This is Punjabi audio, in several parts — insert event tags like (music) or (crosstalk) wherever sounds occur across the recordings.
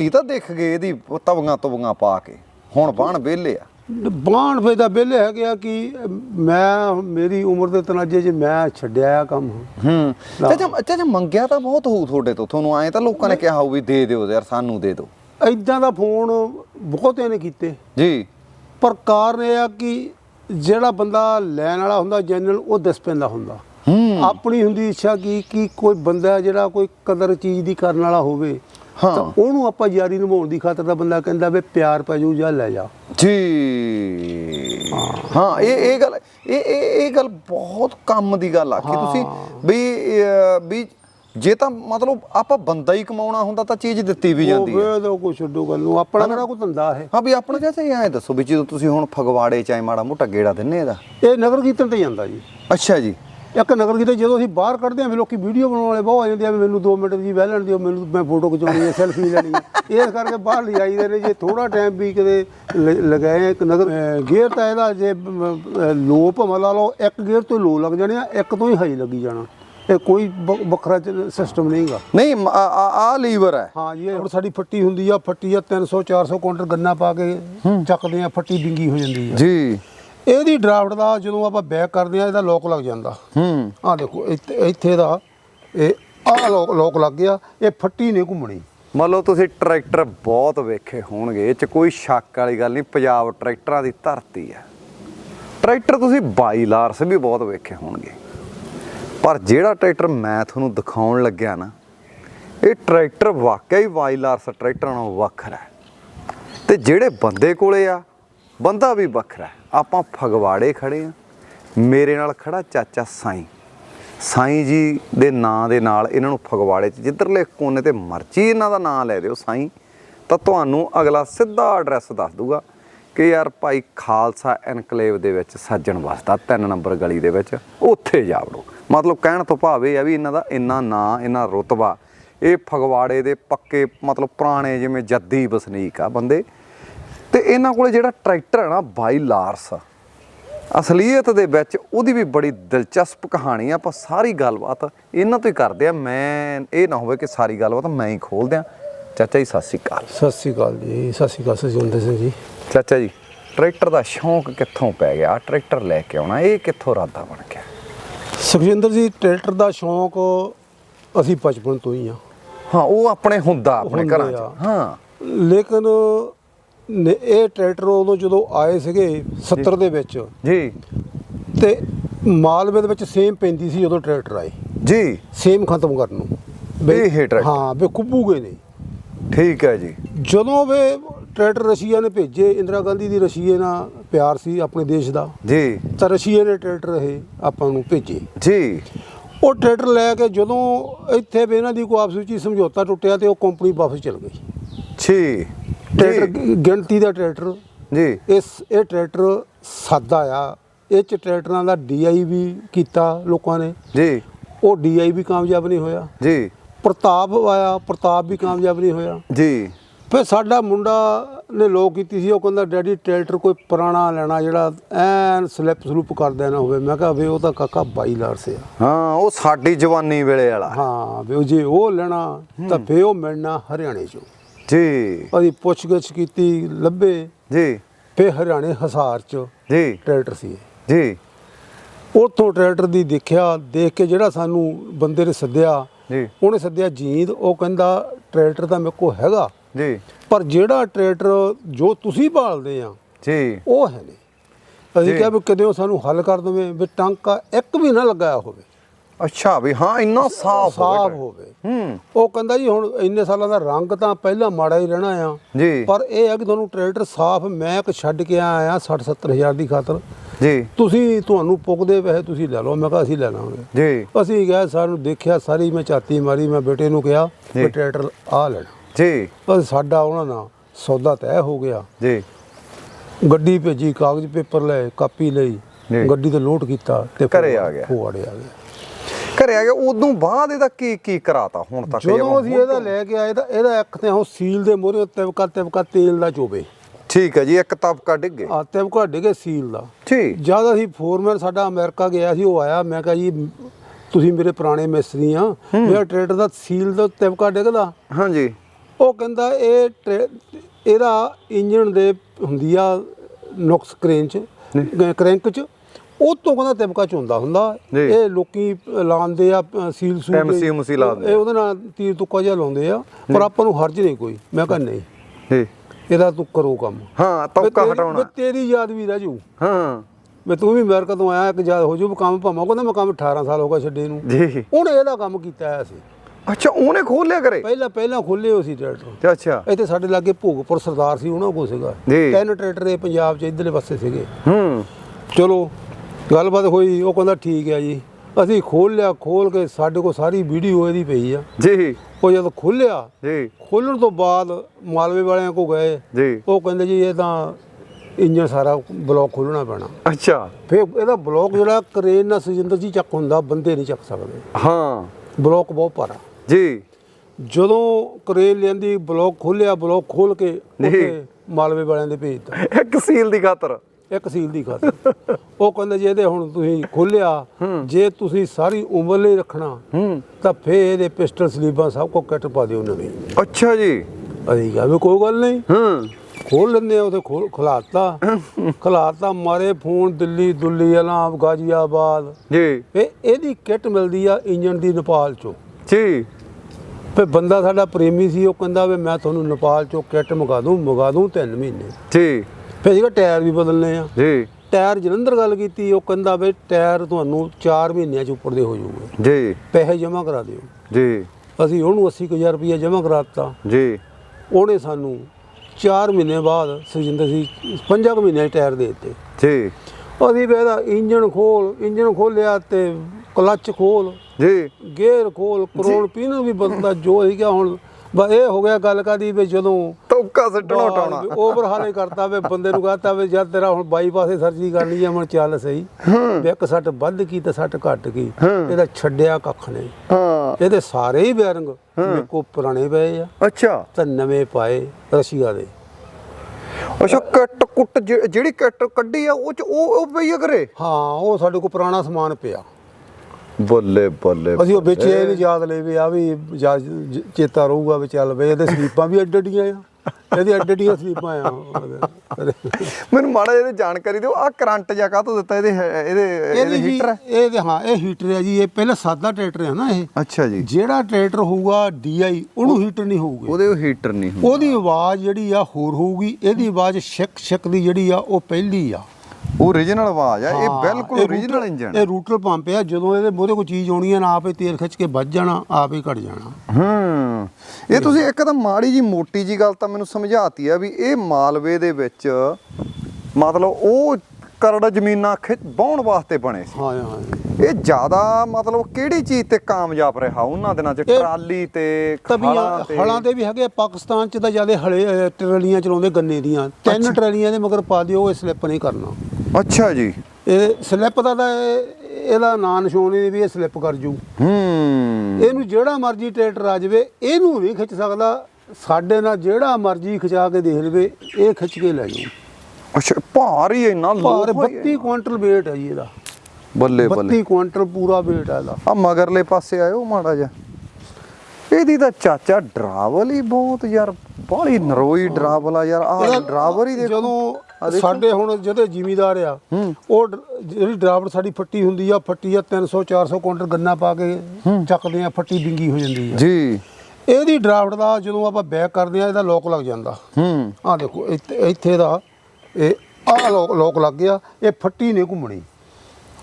ਟੁੱਟੀ ਤਾਂ ਦਿਖ ਗਏ ਇਹਦੀ ਤਵੀਆਂ ਤਵੀਆਂ ਪਾ ਕੇ। ਹੁਣ ਬਾਣ ਵਿਹਲੇ ਆ। ਬਾਣ ਫੇਦਾ ਬਿੱਲ ਹੈਗਾ ਕਿ ਮੈਂ ਮੇਰੀ ਉਮਰ ਦੇ ਤਨਾਜੇ 'ਚ ਮੈਂ ਛੱਡਿਆ ਆ ਕੰਮ। ਹੂੰ। ਚਾਚਾ ਚਾਚਾ ਮੰਗਿਆ ਤਾਂ ਬਹੁਤ ਹੋਊ ਤੁਹਾਡੇ ਤੋਂ ਤੁਹਾਨੂੰ ਐਂ ਤਾਂ ਲੋਕਾਂ ਨੇ ਕਿਹਾ ਹੋਊ ਵੀ ਦੇ ਦਿਓ ਯਾਰ ਸਾਨੂੰ ਦੇ ਦਿਓ। ਐਦਾਂ ਦਾ ਫੋਨ ਬਹੁਤਿਆਂ ਨੇ ਕੀਤੇ। ਜੀ। ਪਰ ਕਾਰਨ ਇਹ ਆ ਕਿ ਜਿਹੜਾ ਬੰਦਾ ਲੈਣ ਵਾਲਾ ਹੁੰਦਾ ਜਨਰਲ ਉਹ ਦਸ ਪੈਂਦਾ ਹੁੰਦਾ। ਹੂੰ। ਆਪਣੀ ਹੁੰਦੀ ਇੱਛਾ ਕੀ ਕਿ ਕੋਈ ਬੰਦਾ ਜਿਹੜਾ ਕੋਈ ਕਦਰ ਚੀਜ਼ ਦੀ ਕਰਨ ਵਾਲਾ ਹੋਵੇ ਹਾਂ। ਤਾਂ ਉਹਨੂੰ ਆਪਾਂ ਯਾਰੀ ਨਿਭਾਉਣ ਦੀ ਖਾਤਰ ਦਾ ਬੰਦਾ ਕਹਿੰਦਾ ਵੀ ਪਿਆਰ ਪੈ ਜਾਊ ਜਾਂ ਲੈ ਜਾ। ਜੀ। ਹਾਂ। ਇਹ ਇਹ ਗੱਲ ਇਹ ਇਹ ਇਹ ਗੱਲ ਬਹੁਤ ਕੰਮ ਦੀ ਗੱਲ ਆ ਕਿ ਤੁਸੀਂ ਵੀ ਵੀ ਜੇ ਤਾਂ ਮਤਲਬ ਆਪਾਂ ਬੰਦਾ ਹੀ ਕਮਾਉਣਾ ਹੁੰਦਾ ਤਾਂ ਚੀਜ਼ ਦਿੱਤੀ ਵੀ ਉਹ ਜਾਂਦੀ ਹੈ। ਵੇ ਤਾਂ ਕੋਈ ਛੱਡੋ ਗੱਲ ਨੂੰ ਆਪਣਾ ਕਿਹੜਾ ਕੋਈ ਧੰਦਾ ਹੈ? ਹਾਂ ਵੀ ਆਪਣਾ ਚਾਚਾ ਇਹ ਐਂ ਦੱਸੋ ਵੀ ਜਦੋਂ ਤੁਸੀਂ ਹੁਣ ਫਗਵਾੜੇ ਚ ਆਏ ਮਾੜਾ ਮੋਟਾ ਗੇੜਾ ਦਿੰਨੇ ਇਹਦਾ। ਇਹ ਨਗਰ ਕੀਰਤਨ ਤੇ ਜਾਂਦਾ ਜੀ। ਅੱਛਾ ਜੀ। ਇੱਕ ਨਗਰ ਕੀਰਤਨ ਜਦੋਂ ਅਸੀਂ ਬਾਹਰ ਕੱਢਦੇ ਆਂ ਵੀ ਲੋਕੀ ਵੀਡੀਓ ਬਣਾਉਣ ਵਾਲੇ ਬਹੁਤ ਆ ਜਾਂਦੇ ਆ ਵੀ ਮੈਨੂੰ 2 ਮਿੰਟ ਦੀ ਵਹਿ ਲੈਣ ਦਿਓ ਮੈਨੂੰ ਮੈਂ ਫੋਟੋ ਖਿਚਾਉਣੀ ਹੈ ਸੈਲਫੀ ਲੈਣੀ ਹੈ। ਇਸ ਕਰਕੇ ਬਾਹਰ ਲੈ ਆਈਦੇ ਨੇ ਜੇ ਥੋੜਾ ਟਾਈਮ ਵੀ ਕਿਤੇ ਲਗਾਏ ਇੱਕ ਨਗਰ ਗੇਅਰ ਤਾਂ ਇਹਦਾ ਜੇ ਲੋ ਭਾਵੇਂ ਲਾ ਲਓ ਇੱਕ ਗੇਅਰ ਤੋਂ ਲੋ ਲੱਗ ਜਾਣੇ ਆ ਇੱਕ ਤੋਂ ਹੀ ਹਾਈ ਲੱਗੀ ਜਾਣਾ। ਇਹ ਕੋਈ ਵੱਖਰਾ ਸਿਸਟਮ ਨਹੀਂਗਾ ਨਹੀਂ ਆ- ਲੀਵਰ ਹੈ। ਹਾਂ ਜੀ ਹੁਣ ਸਾਡੀ ਫੱਟੀ ਹੁੰਦੀ ਆ ਫੱਟੀ ਆ 300 400 ਕਾਊਂਟਰ ਗੰਨਾ ਪਾ ਕੇ ਚੱਕਦੇ ਆ ਫੱਟੀ ਬਿੰਗੀ ਹੋ ਜਾਂਦੀ ਆ। ਜੀ। ਇਹਦੀ ਡਰਾਫਟ ਦਾ ਜਦੋਂ ਆਪਾਂ ਬੈਕ ਕਰਦੇ ਆ ਇਹਦਾ ਲੋਕ ਲੱਗ ਜਾਂਦਾ। ਹੂੰ। ਆ ਦੇਖੋ ਇੱਥੇ ਇੱਥੇ ਦਾ ਇਹ ਆ ਲੋਕ ਲੱਗ ਗਿਆ ਇਹ ਫੱਟੀ ਨਹੀਂ ਘੁੰਮਣੀ। ਮੰਨ ਲਓ ਤੁਸੀਂ ਟਰੈਕਟਰ ਬਹੁਤ ਵੇਖੇ ਹੋਣਗੇ ਇਹ ਚ ਕੋਈ ਸ਼ੱਕ ਵਾਲੀ ਗੱਲ ਨਹੀਂ ਪੰਜਾਬ ਟਰੈਕਟਰਾਂ ਦੀ ਧਰਤੀ ਹੈ ਟਰੈਕਟਰ ਤੁਸੀਂ ਬਾਈ ਲਾਰਸ ਵੀ ਬਹੁਤ ਵੇਖੇ ਹੋਣਗੇ। ਪਰ ਜਿਹੜਾ ਟਰੈਕਟਰ ਮੈਂ ਤੁਹਾਨੂੰ ਦਿਖਾਉਣ ਲੱਗਿਆ ਨਾ ਇਹ ਟਰੈਕਟਰ ਵਾਕਿਆ ਹੀ ਬਾਈ ਲਾਰਸ ਟਰੈਕਟਰਾਂ ਨਾਲੋਂ ਵੱਖਰਾ ਹੈ। ਤੇ ਜਿਹੜੇ ਬੰਦੇ ਕੋਲੇ ਆ ਬੰਦਾ ਵੀ ਵੱਖਰਾ ਹੈ। ਆਪਾਂ ਫਗਵਾੜੇ ਖੜੇ ਆ। ਮੇਰੇ ਨਾਲ ਖੜਾ ਚਾਚਾ ਸਾਈਂ। ਸਾਈਂ ਜੀ ਦੇ ਨਾਂ ਦੇ ਨਾਲ ਇਹਨਾਂ ਨੂੰ ਫਗਵਾੜੇ 'ਚ ਜਿੱਧਰਲੇ ਕੋਨੇ ਤੇ ਮਰਜ਼ੀ ਇਹਨਾਂ ਦਾ ਨਾਂ ਲੈ ਦਿਓ ਸਾਈਂ, ਤਾਂ ਤੁਹਾਨੂੰ ਅਗਲਾ ਸਿੱਧਾ ਐਡਰੈਸ ਦੱਸ ਦੂਗਾ ਕਿ ਯਾਰ ਭਾਈ ਖਾਲਸਾ ਐਨਕਲੇਵ ਦੇ ਵਿੱਚ ਸੱਜਣ ਵਸਦਾ 3 ਨੰਬਰ ਗਲੀ ਦੇ ਵਿੱਚ, ਉੱਥੇ ਜਾ ਵੜੋ। ਮਤਲਬ ਕਹਿਣ ਤੋਂ ਭਾਵ ਇਹ ਆ ਵੀ ਇਹਨਾਂ ਦਾ ਇੰਨਾ ਨਾਂ, ਇੰਨਾ ਰੁਤਬਾ, ਇਹ ਫਗਵਾੜੇ ਦੇ ਪੱਕੇ ਮਤਲਬ ਪੁਰਾਣੇ ਜਿਵੇਂ ਜੱਦੀ ਵਸਨੀਕ ਆ ਬੰਦੇ ਤੇ ਇਹਨਾਂ ਕੋਲੇ ਜਿਹੜਾ ਟਰੈਕਟਰ ਹੈ ਨਾ ਬਾਈ ਲਾਰਸ ਅਸਲੀਅਤ ਦੇ ਵਿੱਚ ਉਹਦੀ ਵੀ ਬੜੀ ਦਿਲਚਸਪ ਕਹਾਣੀ ਆ ਆਪਾਂ ਸਾਰੀ ਗੱਲਬਾਤ ਇਹਨਾਂ ਤੋਂ ਹੀ ਕਰਦੇ ਆ। ਮੈਂ ਇਹ ਨਾ ਹੋਵੇ ਕਿ ਸਾਰੀ ਗੱਲਬਾਤ ਮੈਂ ਹੀ ਖੋਲ ਦਿਆਂ ਚਾਚਾ ਜੀ ਸਤਿ ਸ਼੍ਰੀ ਅਕਾਲ। ਸਤਿ ਸ੍ਰੀ ਅਕਾਲ ਜੀ ਸਤਿ ਸ੍ਰੀ ਅਕਾਲ ਸਜਿੰਦਰ ਸਿੰਘ ਜੀ ਚਾਚਾ ਜੀ ਟਰੈਕਟਰ ਦਾ ਸ਼ੌਂਕ ਕਿੱਥੋਂ ਪੈ ਗਿਆ? ਟਰੈਕਟਰ ਲੈ ਕੇ ਆਉਣਾ ਇਹ ਕਿੱਥੋਂ ਰਾਦਾ ਬਣ ਗਿਆ? ਸੁਖਜਿੰਦਰ ਜੀ ਟਰੈਕਟਰ ਦਾ ਸ਼ੌਂਕ ਅਸੀਂ ਬਚਪਨ ਤੋਂ ਹੀ ਆ। ਹਾਂ ਉਹ ਆਪਣੇ ਹੁੰਦਾ ਆਪਣੇ ਘਰਾਂ 'ਚ। ਹਾਂ। ਲੇਕਿਨ ਇਹ ਟਰੈਕਟਰ ਉਦੋਂ ਜਦੋਂ ਆਏ ਸੀਗੇ 70 ਦੇ ਵਿੱਚ ਜੀ। ਤੇ ਮਾਲਵੇ ਦੇ ਵਿੱਚ ਸੇਮ ਪੈਂਦੀ ਸੀ ਜਦੋਂ ਟਰੈਕਟਰ ਆਏ। ਜੀ। ਸੇਮ ਖਤਮ ਕਰਨ ਨੂੰ। ਇਹ ਟਰੈਕਟਰ। ਹਾਂ ਵੀ ਕੁੱਬੂਗੇ ਨਹੀਂ ਠੀਕ ਹੈ ਜੀ। ਜਦੋਂ ਵੇ ਟਰੈਕਟਰ ਰਸ਼ੀਆ ਨੇ ਭੇਜੇ ਇੰਦਰਾ ਗਾਂਧੀ ਦੀ ਰਸ਼ੀਏ ਨਾਲ ਪਿਆਰ ਸੀ ਆਪਣੇ ਦੇਸ਼ ਦਾ ਜੀ। ਤਾਂ ਰਸ਼ੀਏ ਨੇ ਟਰੈਕਟਰ ਇਹ ਆਪਾਂ ਨੂੰ ਭੇਜੇ। ਜੀ। ਉਹ ਟਰੈਕਟਰ ਲੈ ਕੇ ਜਦੋਂ ਇੱਥੇ ਵੀ ਇਹਨਾਂ ਦੀ ਕੋਈ ਆਪਸ ਵਿੱਚ ਸਮਝੌਤਾ ਟੁੱਟਿਆ ਤੇ ਉਹ ਕੰਪਨੀ ਵਾਪਸ ਚਲ ਗਈ। ਜੀ। ਟਰੈਕਟਰ ਗਿਣਤੀ ਦਾ ਟਰੈਕਟਰ। ਜੀ। ਇਸ ਇਹ ਟਰੈਕਟਰ ਸਾਦਾ ਆ ਇਹ ਚ ਟਰੈਕਟਰਾਂ ਦਾ ਡੀਆਈ ਵੀ ਕੀਤਾ ਲੋਕਾਂ ਨੇ। ਜੀ। ਉਹ ਡੀਆਈ ਵੀ ਕਾਮਯਾਬ ਨਹੀਂ ਹੋਇਆ। ਜੀ। ਪ੍ਰਤਾਪ ਆਇਆ ਪ੍ਰਤਾਪ ਵੀ ਕਾਮਯਾਬ ਨਹੀਂ ਹੋਇਆ। ਜੀ। ਫਿਰ ਸਾਡਾ ਮੁੰਡਾ ਨੇ ਲੋਕ ਕੀਤੀ ਸੀ ਉਹ ਕਹਿੰਦਾ ਡੈਡੀ ਟਰੈਕਟਰ ਕੋਈ ਪੁਰਾਣਾ ਲੈਣਾ ਜਿਹੜਾ ਐਨ ਸਲਿੱਪ ਸਲੂਪ ਕਰਦਾ ਨਾ ਹੋਵੇ। ਮੈਂ ਕਿਹਾ ਵੇ ਉਹ ਤਾਂ ਕਾਕਾ 22 ਲਾਰ ਸੇ ਆ। ਹਾਂ ਉਹ ਸਾਡੀ ਜਵਾਨੀ ਵੇਲੇ ਵਾਲਾ। ਹਾਂ ਵੀ ਜੇ ਉਹ ਲੈਣਾ ਤਾਂ ਫੇ ਉਹ ਮਿਲਣਾ ਹਰਿਆਣੇ ਚੋਂ। ਜੀ। ਅਸੀਂ ਪੁੱਛਗਿੱਛ ਕੀਤੀ ਲੱਭੇ। ਜੀ। ਫੇ ਹਰਿਆਣੇ ਹਸਾਰ ਚ ਜੀ। ਟਰੈਕਟਰ ਸੀ। ਜੀ। ਉੱਥੋਂ ਟਰੈਕਟਰ ਦੀ ਦੇਖਿਆ ਦੇਖ ਕੇ ਜਿਹੜਾ ਸਾਨੂੰ ਬੰਦੇ ਨੇ ਸੱਦਿਆ ਜੀ। ਉਹਨੇ ਸੱਦਿਆ ਜੀਂਦ ਉਹ ਕਹਿੰਦਾ ਟਰੈਕਟਰ ਤਾਂ ਮੇਰੇ ਕੋਲ ਹੈਗਾ। ਜੀ। ਪਰ ਜਿਹੜਾ ਟਰੈਕਟਰ ਜੋ ਤੁਸੀਂ ਭਾਲਦੇ ਆ ਜੀ। ਉਹ ਹੈ ਨਹੀਂ। ਅਸੀਂ। ਕਿਹਾ ਵੀ ਕਦੇ ਸਾਨੂੰ ਹੱਲ ਕਰ ਦੇਵੇ ਵੀ ਟਾਂਕਾ ਇੱਕ ਵੀ ਨਾ ਲਗਾਇਆ ਹੋਵੇ। ਅੱਛਾ ਵੀ ਹਾਂ ਇੰਨਾ ਸਾਫ਼ ਸਾਫ਼ ਹੋਵੇ। ਹੂੰ। ਉਹ ਕਹਿੰਦਾ ਜੀ ਹੁਣ ਇੰਨੇ ਸਾਲਾਂ ਦਾ ਰੰਗ ਤਾਂ ਪਹਿਲਾਂ ਮਾੜਾ ਹੀ ਰਹਿਣਾ ਆ। ਜੀ। ਪਰ ਇਹ ਆ ਕਿ ਤੁਹਾਨੂੰ ਟਰੈਕਟਰ ਸਾਫ਼ ਮੈਂ ਇੱਕ ਛੱਡ ਕੇ ਆਇਆ 60 70 ਹਜ਼ਾਰ ਦੀ ਖਾਤਰ। ਜੀ। ਤੁਸੀਂ ਤੁਹਾਨੂੰ ਪੁੱਗਦੇ ਪੈਸੇ ਤੁਸੀਂ ਲੈ ਲਓ ਮੈਂ ਕਿਹਾ ਅਸੀਂ ਲੈ ਲਾਂਗੇ। ਜੀ। ਅਸੀਂ ਗਏ ਸਾਨੂੰ ਦੇਖਿਆ ਸਾਰੀ ਮੈਂ ਝਾਤੀ ਮਾਰੀ ਮੈਂ ਬੇਟੇ ਨੂੰ ਕਿਹਾ। ਵੀ ਟਰੈਕਟਰ ਆ ਲੈਣਾ ਜੀ। ਬਸ ਸਾਡਾ ਉਹਨਾਂ ਨਾਲ ਸੌਦਾ ਤੈਅ ਹੋ ਗਿਆ। ਜੀ। ਗੱਡੀ ਭੇਜੀ ਕਾਗਜ਼ ਪੇਪਰ ਲਏ ਕਾਪੀ ਲਈ। ਗੱਡੀ ਤੇ ਲੋਡ ਕੀਤਾ ਤੇ ਘਰੇ ਆ ਗਿਆ। ਫੋੜੇ ਆ ਗਿਆ ਘਰੇ ਆ ਗਿਆ ਉਦੋਂ ਬਾਅਦ ਇਹਦਾ ਕੀ ਕੀ ਕਰਾਤਾ ਹੁਣ ਤੱਕ ਜਦੋਂ ਅਸੀਂ ਇਹਦਾ ਲੈ ਕੇ ਆਏ ਤਾਂ ਇਹਦਾ ਇੱਕ ਤੇ ਉਹ ਸੀਲ ਦੇ ਮੋਰੇ ਤਿਵਕਾ ਤਿਵਕਾ ਤੇਲ ਦਾ ਚੋਵੇ। ਠੀਕ ਹੈ ਜੀ ਇੱਕ ਤਬਕਾ ਡਿੱਗੇ ਆ ਤਿਵਕਾ ਡਿਗੇ ਸੀਲ ਦਾ। ਜੀ ਜਦ ਅਸੀਂ ਫੋਰਮੈਨ ਸਾਡਾ ਅਮਰੀਕਾ ਗਿਆ ਸੀ ਉਹ ਆਇਆ ਮੈਂ ਕਿਹਾ ਜੀ ਤੁਸੀਂ ਮੇਰੇ ਪੁਰਾਣੇ ਮਿਸਤਰੀ ਆ। ਮੇਰਾ ਟਰੈਕਟਰ ਦਾ ਸੀਲ ਦਾ ਤਿਵਕਾ ਡਿੱਗਦਾ। ਹਾਂਜੀ। ਉਹ ਕਹਿੰਦਾ ਇਹ ਇਹਦਾ ਇੰਜਣ ਦੇ ਹੁੰਦੀ ਆ ਨੁਕਸ ਕਰੇਨ ਚ ਕਰੈਂਕ ਚ। ਉਹ ਤੋਂ ਕਹਿੰਦਾ ਤਿਬਕਾ ਚੁੰਦਾ ਹੁੰਦਾ। ਜੀ। ਇਹ ਲੋਕੀ ਲਾਉਂਦੇ ਆ ਅ, ਸੀਲ ਸੂਲ MC ਉਮਸੀ ਲਾਉਂਦੇ ਆ। ਇਹ ਉਹਦੇ ਨਾਲ ਤੀਰ ਤੁੱਕਾ ਜਿਹਾ ਲਾਉਂਦੇ ਆ ਪਰ ਆਪਾਂ ਨੂੰ ਹਰਜ ਨਹੀਂ ਕੋਈ। ਮੈਂ ਕਹਿੰਦਾ ਨਹੀਂ। ਜੀ। ਇਹਦਾ ਤੂੰ ਕਰੋ ਕੰਮ। ਹਾਂ ਵੀ ਤੌਕਾ ਤੇਰੀ- ਹਟਾਉਣਾ। ਵੀ ਤੇਰੀ ਯਾਦ ਵੀ ਰਹਿ ਜੂ। ਹਾਂ। ਮੈਂ ਤੂੰ ਵੀ ਅਮਰੀਕਾ ਤੋਂ ਆਇਆ ਕਿ ਯਾਦ ਹੋ ਜੂ ਵੀ ਕੰਮ ਭਾਵਾਂ। ਕਹਿੰਦਾ ਮੈਂ ਕੰਮ 18 ਸਾਲ ਹੋ ਗਏ ਛੱਡੇ ਨੂੰ। ਜੀ। ਉਹਨੇ ਇਹਦਾ ਕੰਮ ਕੀਤਾ ਹੋਇਆ ਸੀ ਅੱਛਾ ਉਹਨੇ ਖੋਲ ਲਿਆ ਕਰੇ ਪਹਿਲਾਂ ਪਹਿਲਾਂ ਖੋਲੇ ਹੋ ਸੀ ਟਰੈਕਟਰ। ਤੇ ਅੱਛਾ। ਇੱਥੇ ਸਾਡੇ ਲਾਗੇ ਭੋਗਪੁਰ ਸਰਦਾਰ ਸੀ ਉਹਨਾਂ ਕੋਲ ਸੀਗਾ। ਜੀ। ਤਿੰਨ ਟਰੈਕਟਰ ਇਹ ਪੰਜਾਬ 'ਚ ਇਧਰਲੇ ਪਾਸੇ ਸੀਗੇ। ਹੂੰ। ਚਲੋ ਗੱਲਬਾਤ ਹੋਈ ਉਹ ਕਹਿੰਦਾ ਠੀਕ ਹੈ ਜੀ। ਅਸੀਂ ਖੋਲ ਲਿਆ ਖੋਲ ਕੇ ਸਾਡੇ ਕੋਲ ਸਾਰੀ ਵੀਡੀਓ ਇਹਦੀ ਪਈ ਆ। ਜੀ। ਉਹ ਜਦੋਂ ਖੋਲਿਆ ਜੀ। ਖੋਲਣ ਤੋਂ ਬਾਅਦ ਮਾਲਵੇ ਵਾਲਿਆਂ ਕੋ ਗਏ। ਜੀ। ਉਹ ਕਹਿੰਦੇ ਜੀ ਇਹ ਤਾਂ ਇੰਜਨ ਸਾਰਾ ਬਲੌਕ ਖੋਲਣਾ ਪੈਣਾ। ਅੱਛਾ। ਫਿਰ ਇਹਦਾ ਬਲੌਕ ਜਿਹੜਾ ਕਰੇਨ ਨਾਲ ਸੁਜਿੰਦਰ ਜੀ ਚੱਕ ਹੁੰਦਾ ਬੰਦੇ ਨਹੀਂ ਚੱਕ ਸਕਦੇ। ਹਾਂ। ਬਲੌਕ ਬਹੁਤ ਭਾਰਾ। ਜੀ। ਜਦੋਂ ਕਰੇਨ ਲਿਆਂਦੀ ਬਲੌਕ ਖੋਲਿਆ ਬਲੌਕ ਖੋਲ ਕੇ ਮਾਲਵੇ ਵਾਲਿਆਂ ਦੇ ਭੇਜਤਾ ਇੱਕ ਸੀਲ ਦੀ ਖਾਤਰ। ਇੱਕ ਸੀਲ ਦੀ ਖਾਤਰ। ਉਹ ਕਹਿੰਦੇ ਜੀ ਇਹਦੇ ਹੁਣ ਤੁਸੀਂ ਖੋਲਿਆ ਜੇ ਤੁਸੀਂ ਸਾਰੀ ਉਮਰ ਲਈ ਰੱਖਣਾ ਤਾਂ ਫੇਰ ਇਹਦੇ ਪਿਸਟਲ ਸਲੀਬਾਂ ਸਭ ਕੋ ਕੱਟ ਪਾ ਦਿਓ ਨਵੀਂ ਅੱਛਾ ਜੀ। ਅਸੀਂ ਕਿਹਾ ਵੀ ਕੋਈ ਗੱਲ ਨਹੀਂ। ਹੂੰ। ਖੋਲ ਲੈਂਦੇ ਆ ਉਹਦੇ ਖੋਲ ਖਲਾਤਾ (laughs) ਖਲਾਤਾ ਮਾਰੇ ਫੋਨ ਦਿੱਲੀ ਦੁੱਲੀ ਅਲਾਮ ਗਾਜੀਆਬਾਦ। ਜੀ। ਫੇ ਇਹਦੀ ਕਿੱਟ ਮਿਲਦੀ ਆ ਇੰਜਨ ਦੀ ਨੇਪਾਲ ਚੋਂ। ਜੀ। ਫੇ ਬੰਦਾ ਸਾਡਾ ਪ੍ਰੇਮੀ ਸੀ ਉਹ ਕਹਿੰਦਾ ਵੀ ਮੈਂ ਤੁਹਾਨੂੰ ਨੇਪਾਲ ਚੋਂ ਕਿੱਟ ਮੰਗਾ ਦੂੰ ਮੰਗਾ ਦੂੰ 3 ਮਹੀਨੇ। ਜੀ। ਫੇ ਸੀਗਾ ਟਾਇਰ ਵੀ ਬਦਲਨੇ ਆ। ਜੀ। ਟਾਇਰ ਜਲੰਧਰ ਗੱਲ ਕੀਤੀ ਉਹ ਕਹਿੰਦਾ ਵੀ ਟਾਇਰ ਤੁਹਾਨੂੰ 4 ਮਹੀਨਿਆਂ ਚ ਉੱਪਰ ਦੇ ਹੋ ਜਾਊਗੇ। ਜੀ। ਪੈਸੇ ਜਮ੍ਹਾਂ ਕਰਾ ਦਿਓ। ਜੀ। ਅਸੀਂ ਉਹਨੂੰ 80000 ਰੁਪਏ ਜਮ੍ਹਾਂ ਕਰਾਤਾ। ਜੀ। ਉਹਨੇ ਸਾਨੂੰ 4 ਮਹੀਨੇ ਬਾਅਦ ਸੁਜਿੰਦਰ ਸੀ 5 ਮਹੀਨਿਆਂ 'ਚ ਟਾਇਰ ਦੇ ਦਿੱਤੇ। ਜੀ। ਅਸੀਂ ਵੀ ਇਹਦਾ ਇੰਜਨ ਖੋਲ ਇੰਜਨ ਖੋਲਿਆ ਤੇ ਕਲੱਚ ਖੋਲ ਜੀ। ਗੇਅਰ ਖੋਲ ਕਰੋੜ ਪੀਨੋ ਵੀ ਬਦਲਦਾ ਜੋ ਗਿਆ ਹੁਣ ਬਸ ਇਹ ਹੋ ਗਿਆ ਗੱਲ ਕਾਦੀ ਵੀ ਜਦੋਂ ਤੌਕਾ ਸੱਟਣਾ ਹਟਾਉਣਾ ਓਵਰ ਹਾਲੇ ਕਰਤਾ ਵੇ ਬੰਦੇ ਨੂੰ ਕਹਤਾ ਵੀ ਜਦ ਤੇਰਾ ਹੁਣ ਬਾਈਪਾਸੇ ਸਰਜਰੀ ਕਰਨੀ ਆ ਹੁਣ ਚੱਲ ਸਹੀ। ਵੀ ਇੱਕ ਸੱਟ ਵੱਧ ਕੀ ਤੇ ਸੱਟ ਘੱਟ ਕੀ ਇਹਦਾ ਛੱਡਿਆ ਕੱਖ ਨਹੀਂ। ਹਾਂ। ਇਹਦੇ ਸਾਰੇ ਹੀ ਬੈਰਿੰਗ ਮੇਰੇ ਕੋ ਪੁਰਾਣੇ ਪਏ ਆ। ਅੱਛਾ। ਤਾਂ ਨਵੇਂ ਪਾਏ ਰਸ਼ੀਆ ਦੇ। ਅੱਛਾ ਕੱਟ ਕੁੱਟ ਜਿਹੜੀ ਕੱਟ ਕੱਢੀ ਆ ਉਹ ਚ ਉਹ ਪਈ ਕਰੇ ਹਾਂ ਉਹ ਸਾਡੇ ਕੋਲ ਪੁਰਾਣਾ ਸਮਾਨ ਪਿਆ। ਬੱਲੇ ਬੱਲੇ ਅਸੀਂ ਉਹ ਵੇਚਿਆ ਇਹ ਨਹੀਂ ਯਾਦ ਲੈ ਵੀ ਆ ਵੀ ਚੇਤਾ ਰਹੂਗਾ ਵੀ ਚੱਲ ਵੇ ਇਹਦੇ ਸਲੀਪਾਂ ਵੀ ਅੱਡ ਅੱਡੀਆਂ ਆ। ਇਹਦੀ ਅੱਡ ਅੱਡੀਆਂ ਸਲੀਪਾਂ ਆ। ਮੈਨੂੰ ਮਾੜਾ ਜਿਹੀ ਇਹਦੀ ਜਾਣਕਾਰੀ ਦਿਓ ਆ ਕਰੰਟ ਜਾਂ ਕਾਹ ਤੋਂ ਦਿੱਤਾ ਇਹਦੇ ਹੈ- ਇਹਦੇ ਇਹਦੇ ਇਹਦੀ ਜੀ ਹੀਟਰ ਇਹ ਹਾਂ ਇਹ ਹੀਟਰ ਹੈ ਜੀ ਇਹ ਪਹਿਲਾਂ ਸਾਦਾ ਟਰੈਕਟਰ ਹੈ ਨਾ ਇਹ। ਅੱਛਾ ਜੀ। ਜਿਹੜਾ ਟਰੈਕਟਰ ਹੋਊਗਾ ਡੀਆਈ ਉਹਨੂੰ ਹੀਟਰ ਨਹੀਂ ਹੋਊਗਾ। ਉਹਦੇ ਉਹ ਹੀਟਰ ਨਹੀਂ ਹੁੰਦਾ ਉਹਦੀ ਆਵਾਜ਼ ਜਿਹੜੀ ਆ ਹੋਰ ਹੋਊਗੀ ਇਹਦੀ ਆਵਾਜ਼ ਛਿਕ ਛਿਕ ਦੀ ਜਿਹੜੀ ਆ ਉਹ ਪਹਿਲੀ ਆ। ਉਹ origignal ਆਵਾਜ਼ ਆ ਇਹ ਹਾਂ, ਬਿਲਕੁਲ ਰੂਟਰ- ਇੰਜਨ ਇਹ ਰੂਟਰ ਪੰਪ ਆ ਜਦੋਂ ਇਹਦੇ ਮੋਹਰੇ ਕੋਈ ਚੀਜ਼ ਆਉਣੀ ਆ ਨਾ ਆਪੇ ਤੇਲ ਖਿੱਚ ਕੇ ਵੱਜ ਜਾਣਾ ਆਪੇ ਘਟ ਜਾਣਾ। ਹੂੰ। ਇਹ ਤੁਸੀਂ ਇੱਕ ਤਾਂ ਮਾੜੀ ਜੀ ਮੋਟੀ ਜੀ ਗੱਲ ਤਾਂ ਮੈਨੂੰ ਸਮਝਾਤੀ ਆ ਵੀ ਇਹ ਮਾਲਵੇ ਦੇ ਵਿੱਚ ਮਤਲਬ ਉਹ ਕਰੜ ਜ਼ਮੀਨਾਂ ਬਾਉਣ ਵਾਸਤੇ ਬਣੇ ਸੀ। ਹਾਂ ਹਾਂ ਇਹ ਜ਼ਿਆਦਾ ਮਤਲਬ ਕਿਹੜੀ ਚੀਜ਼ ਤੇ ਕਾਮਯਾਬ ਰਿਹਾ ਉਹਨਾਂ ਦਿਨਾਂ 'ਚ? ਟਰਾਲੀ ਤੇ ਹਲਾਂ ਤੇ। ਵੀ ਹੈਗੇ ਪਾਕਿਸਤਾਨ ਚ ਤਾਂ ਜ਼ਿਆਦਾ ਹਲੇ ਟਰਾਲੀਆਂ ਚਲਾਉਂਦੇ ਗੰਨੇ ਦੀਆਂ। ਤਿੰਨ ਟਰਾਲੀਆਂ ਦੇ ਮਗਰ ਪਾ ਦਿਓ ਇਹ ਸਲਿੱਪ ਨਹੀਂ ਕਰਨਾ। ਅੱਛਾ ਜੀ। ਇਹ ਸਲਿੱਪ ਦਾ ਤਾਂ ਇਹ- ਇਹਦਾ ਨਾਂ ਨਿਸ਼ਾਨ ਇਹ ਵੀ ਇਹ ਸਲਿੱਪ ਕਰ ਜੂ। ਹੂੰ। ਇਹਨੂੰ ਜਿਹੜਾ ਮਰਜ਼ੀ ਟਰੈਕਟਰ ਆ ਜਾਵੇ ਇਹਨੂੰ ਨਹੀਂ ਖਿੱਚ ਸਕਦਾ। ਸਾਡੇ ਨਾਲ ਜਿਹੜਾ ਮਰਜ਼ੀ ਖਿਚਾ ਕੇ ਦੇਖ ਲਵੇ ਇਹ ਖਿੱਚ ਕੇ ਲੈ ਜਾਊ। ਅੱਛਾ ਭਾਰ ਹੀ ਇੰਨਾ ਭਾਰ ਲੋਹਾ 32 ਕੁਇੰਟਲ weight ਹੈ ਜੀ ਇਹਦਾ। ਬੱਲੇ ਬੱਲੇ। 32 ਕੁਇੰਟਲ ਪੂਰਾ weight ਹੈ ਇਹਦਾ। ਆ ਮਗਰਲੇ ਪਾਸੇ ਆਇਓ ਮਾੜਾ ਜਿਹਾ। ਇਹਦੀ ਤਾਂ ਚਾਚਾ ਡਰਾਵਲ ਹੀ ਬਹੁਤ ਯਾਰ ਬਾਹਲੀ ਨਰੋਈ ਡਰਾਵਲ ਆ ਯਾਰ। ਆ ਡਰਾਵਰ ਹੀ ਦੇਖੋ। ਜਦੋਂ ਸਾਡੇ ਹੁਣ ਜਿਹੜੇ ਜ਼ਿਮੀਦਾਰ ਆ ਉਹ ਜਿਹੜੀ ਡਰਾਵਟ ਸਾਡੀ ਫੱਟੀ ਹੁੰਦੀ ਆ ਫੱਟੀ ਆ 300 400 ਕੁਇੰਟਲ ਗੰਨਾ ਪਾ ਕੇ ਚੱਕਦੇ ਆ ਫੱਟੀ ਬਿੰਗੀ ਹੋ ਜਾਂਦੀ ਆ। ਜੀ। ਇਹਦੀ ਡਰਾਫਟ ਦਾ ਜਦੋਂ ਆਪਾਂ ਬੈਕ ਕਰਦੇ ਆ ਇਹਦਾ ਲੋਕ ਲੱਗ ਜਾਂਦਾ। ਹੂੰ। ਆਹ ਦੇਖੋ ਇੱਥੇ ਦਾ ਇਹ ਆਹ ਲੋਕ ਲੋਕ ਲੱਗ ਗਿਆ ਇਹ ਫੱਟੀ ਨਹੀਂ ਘੁੰਮਣੀ।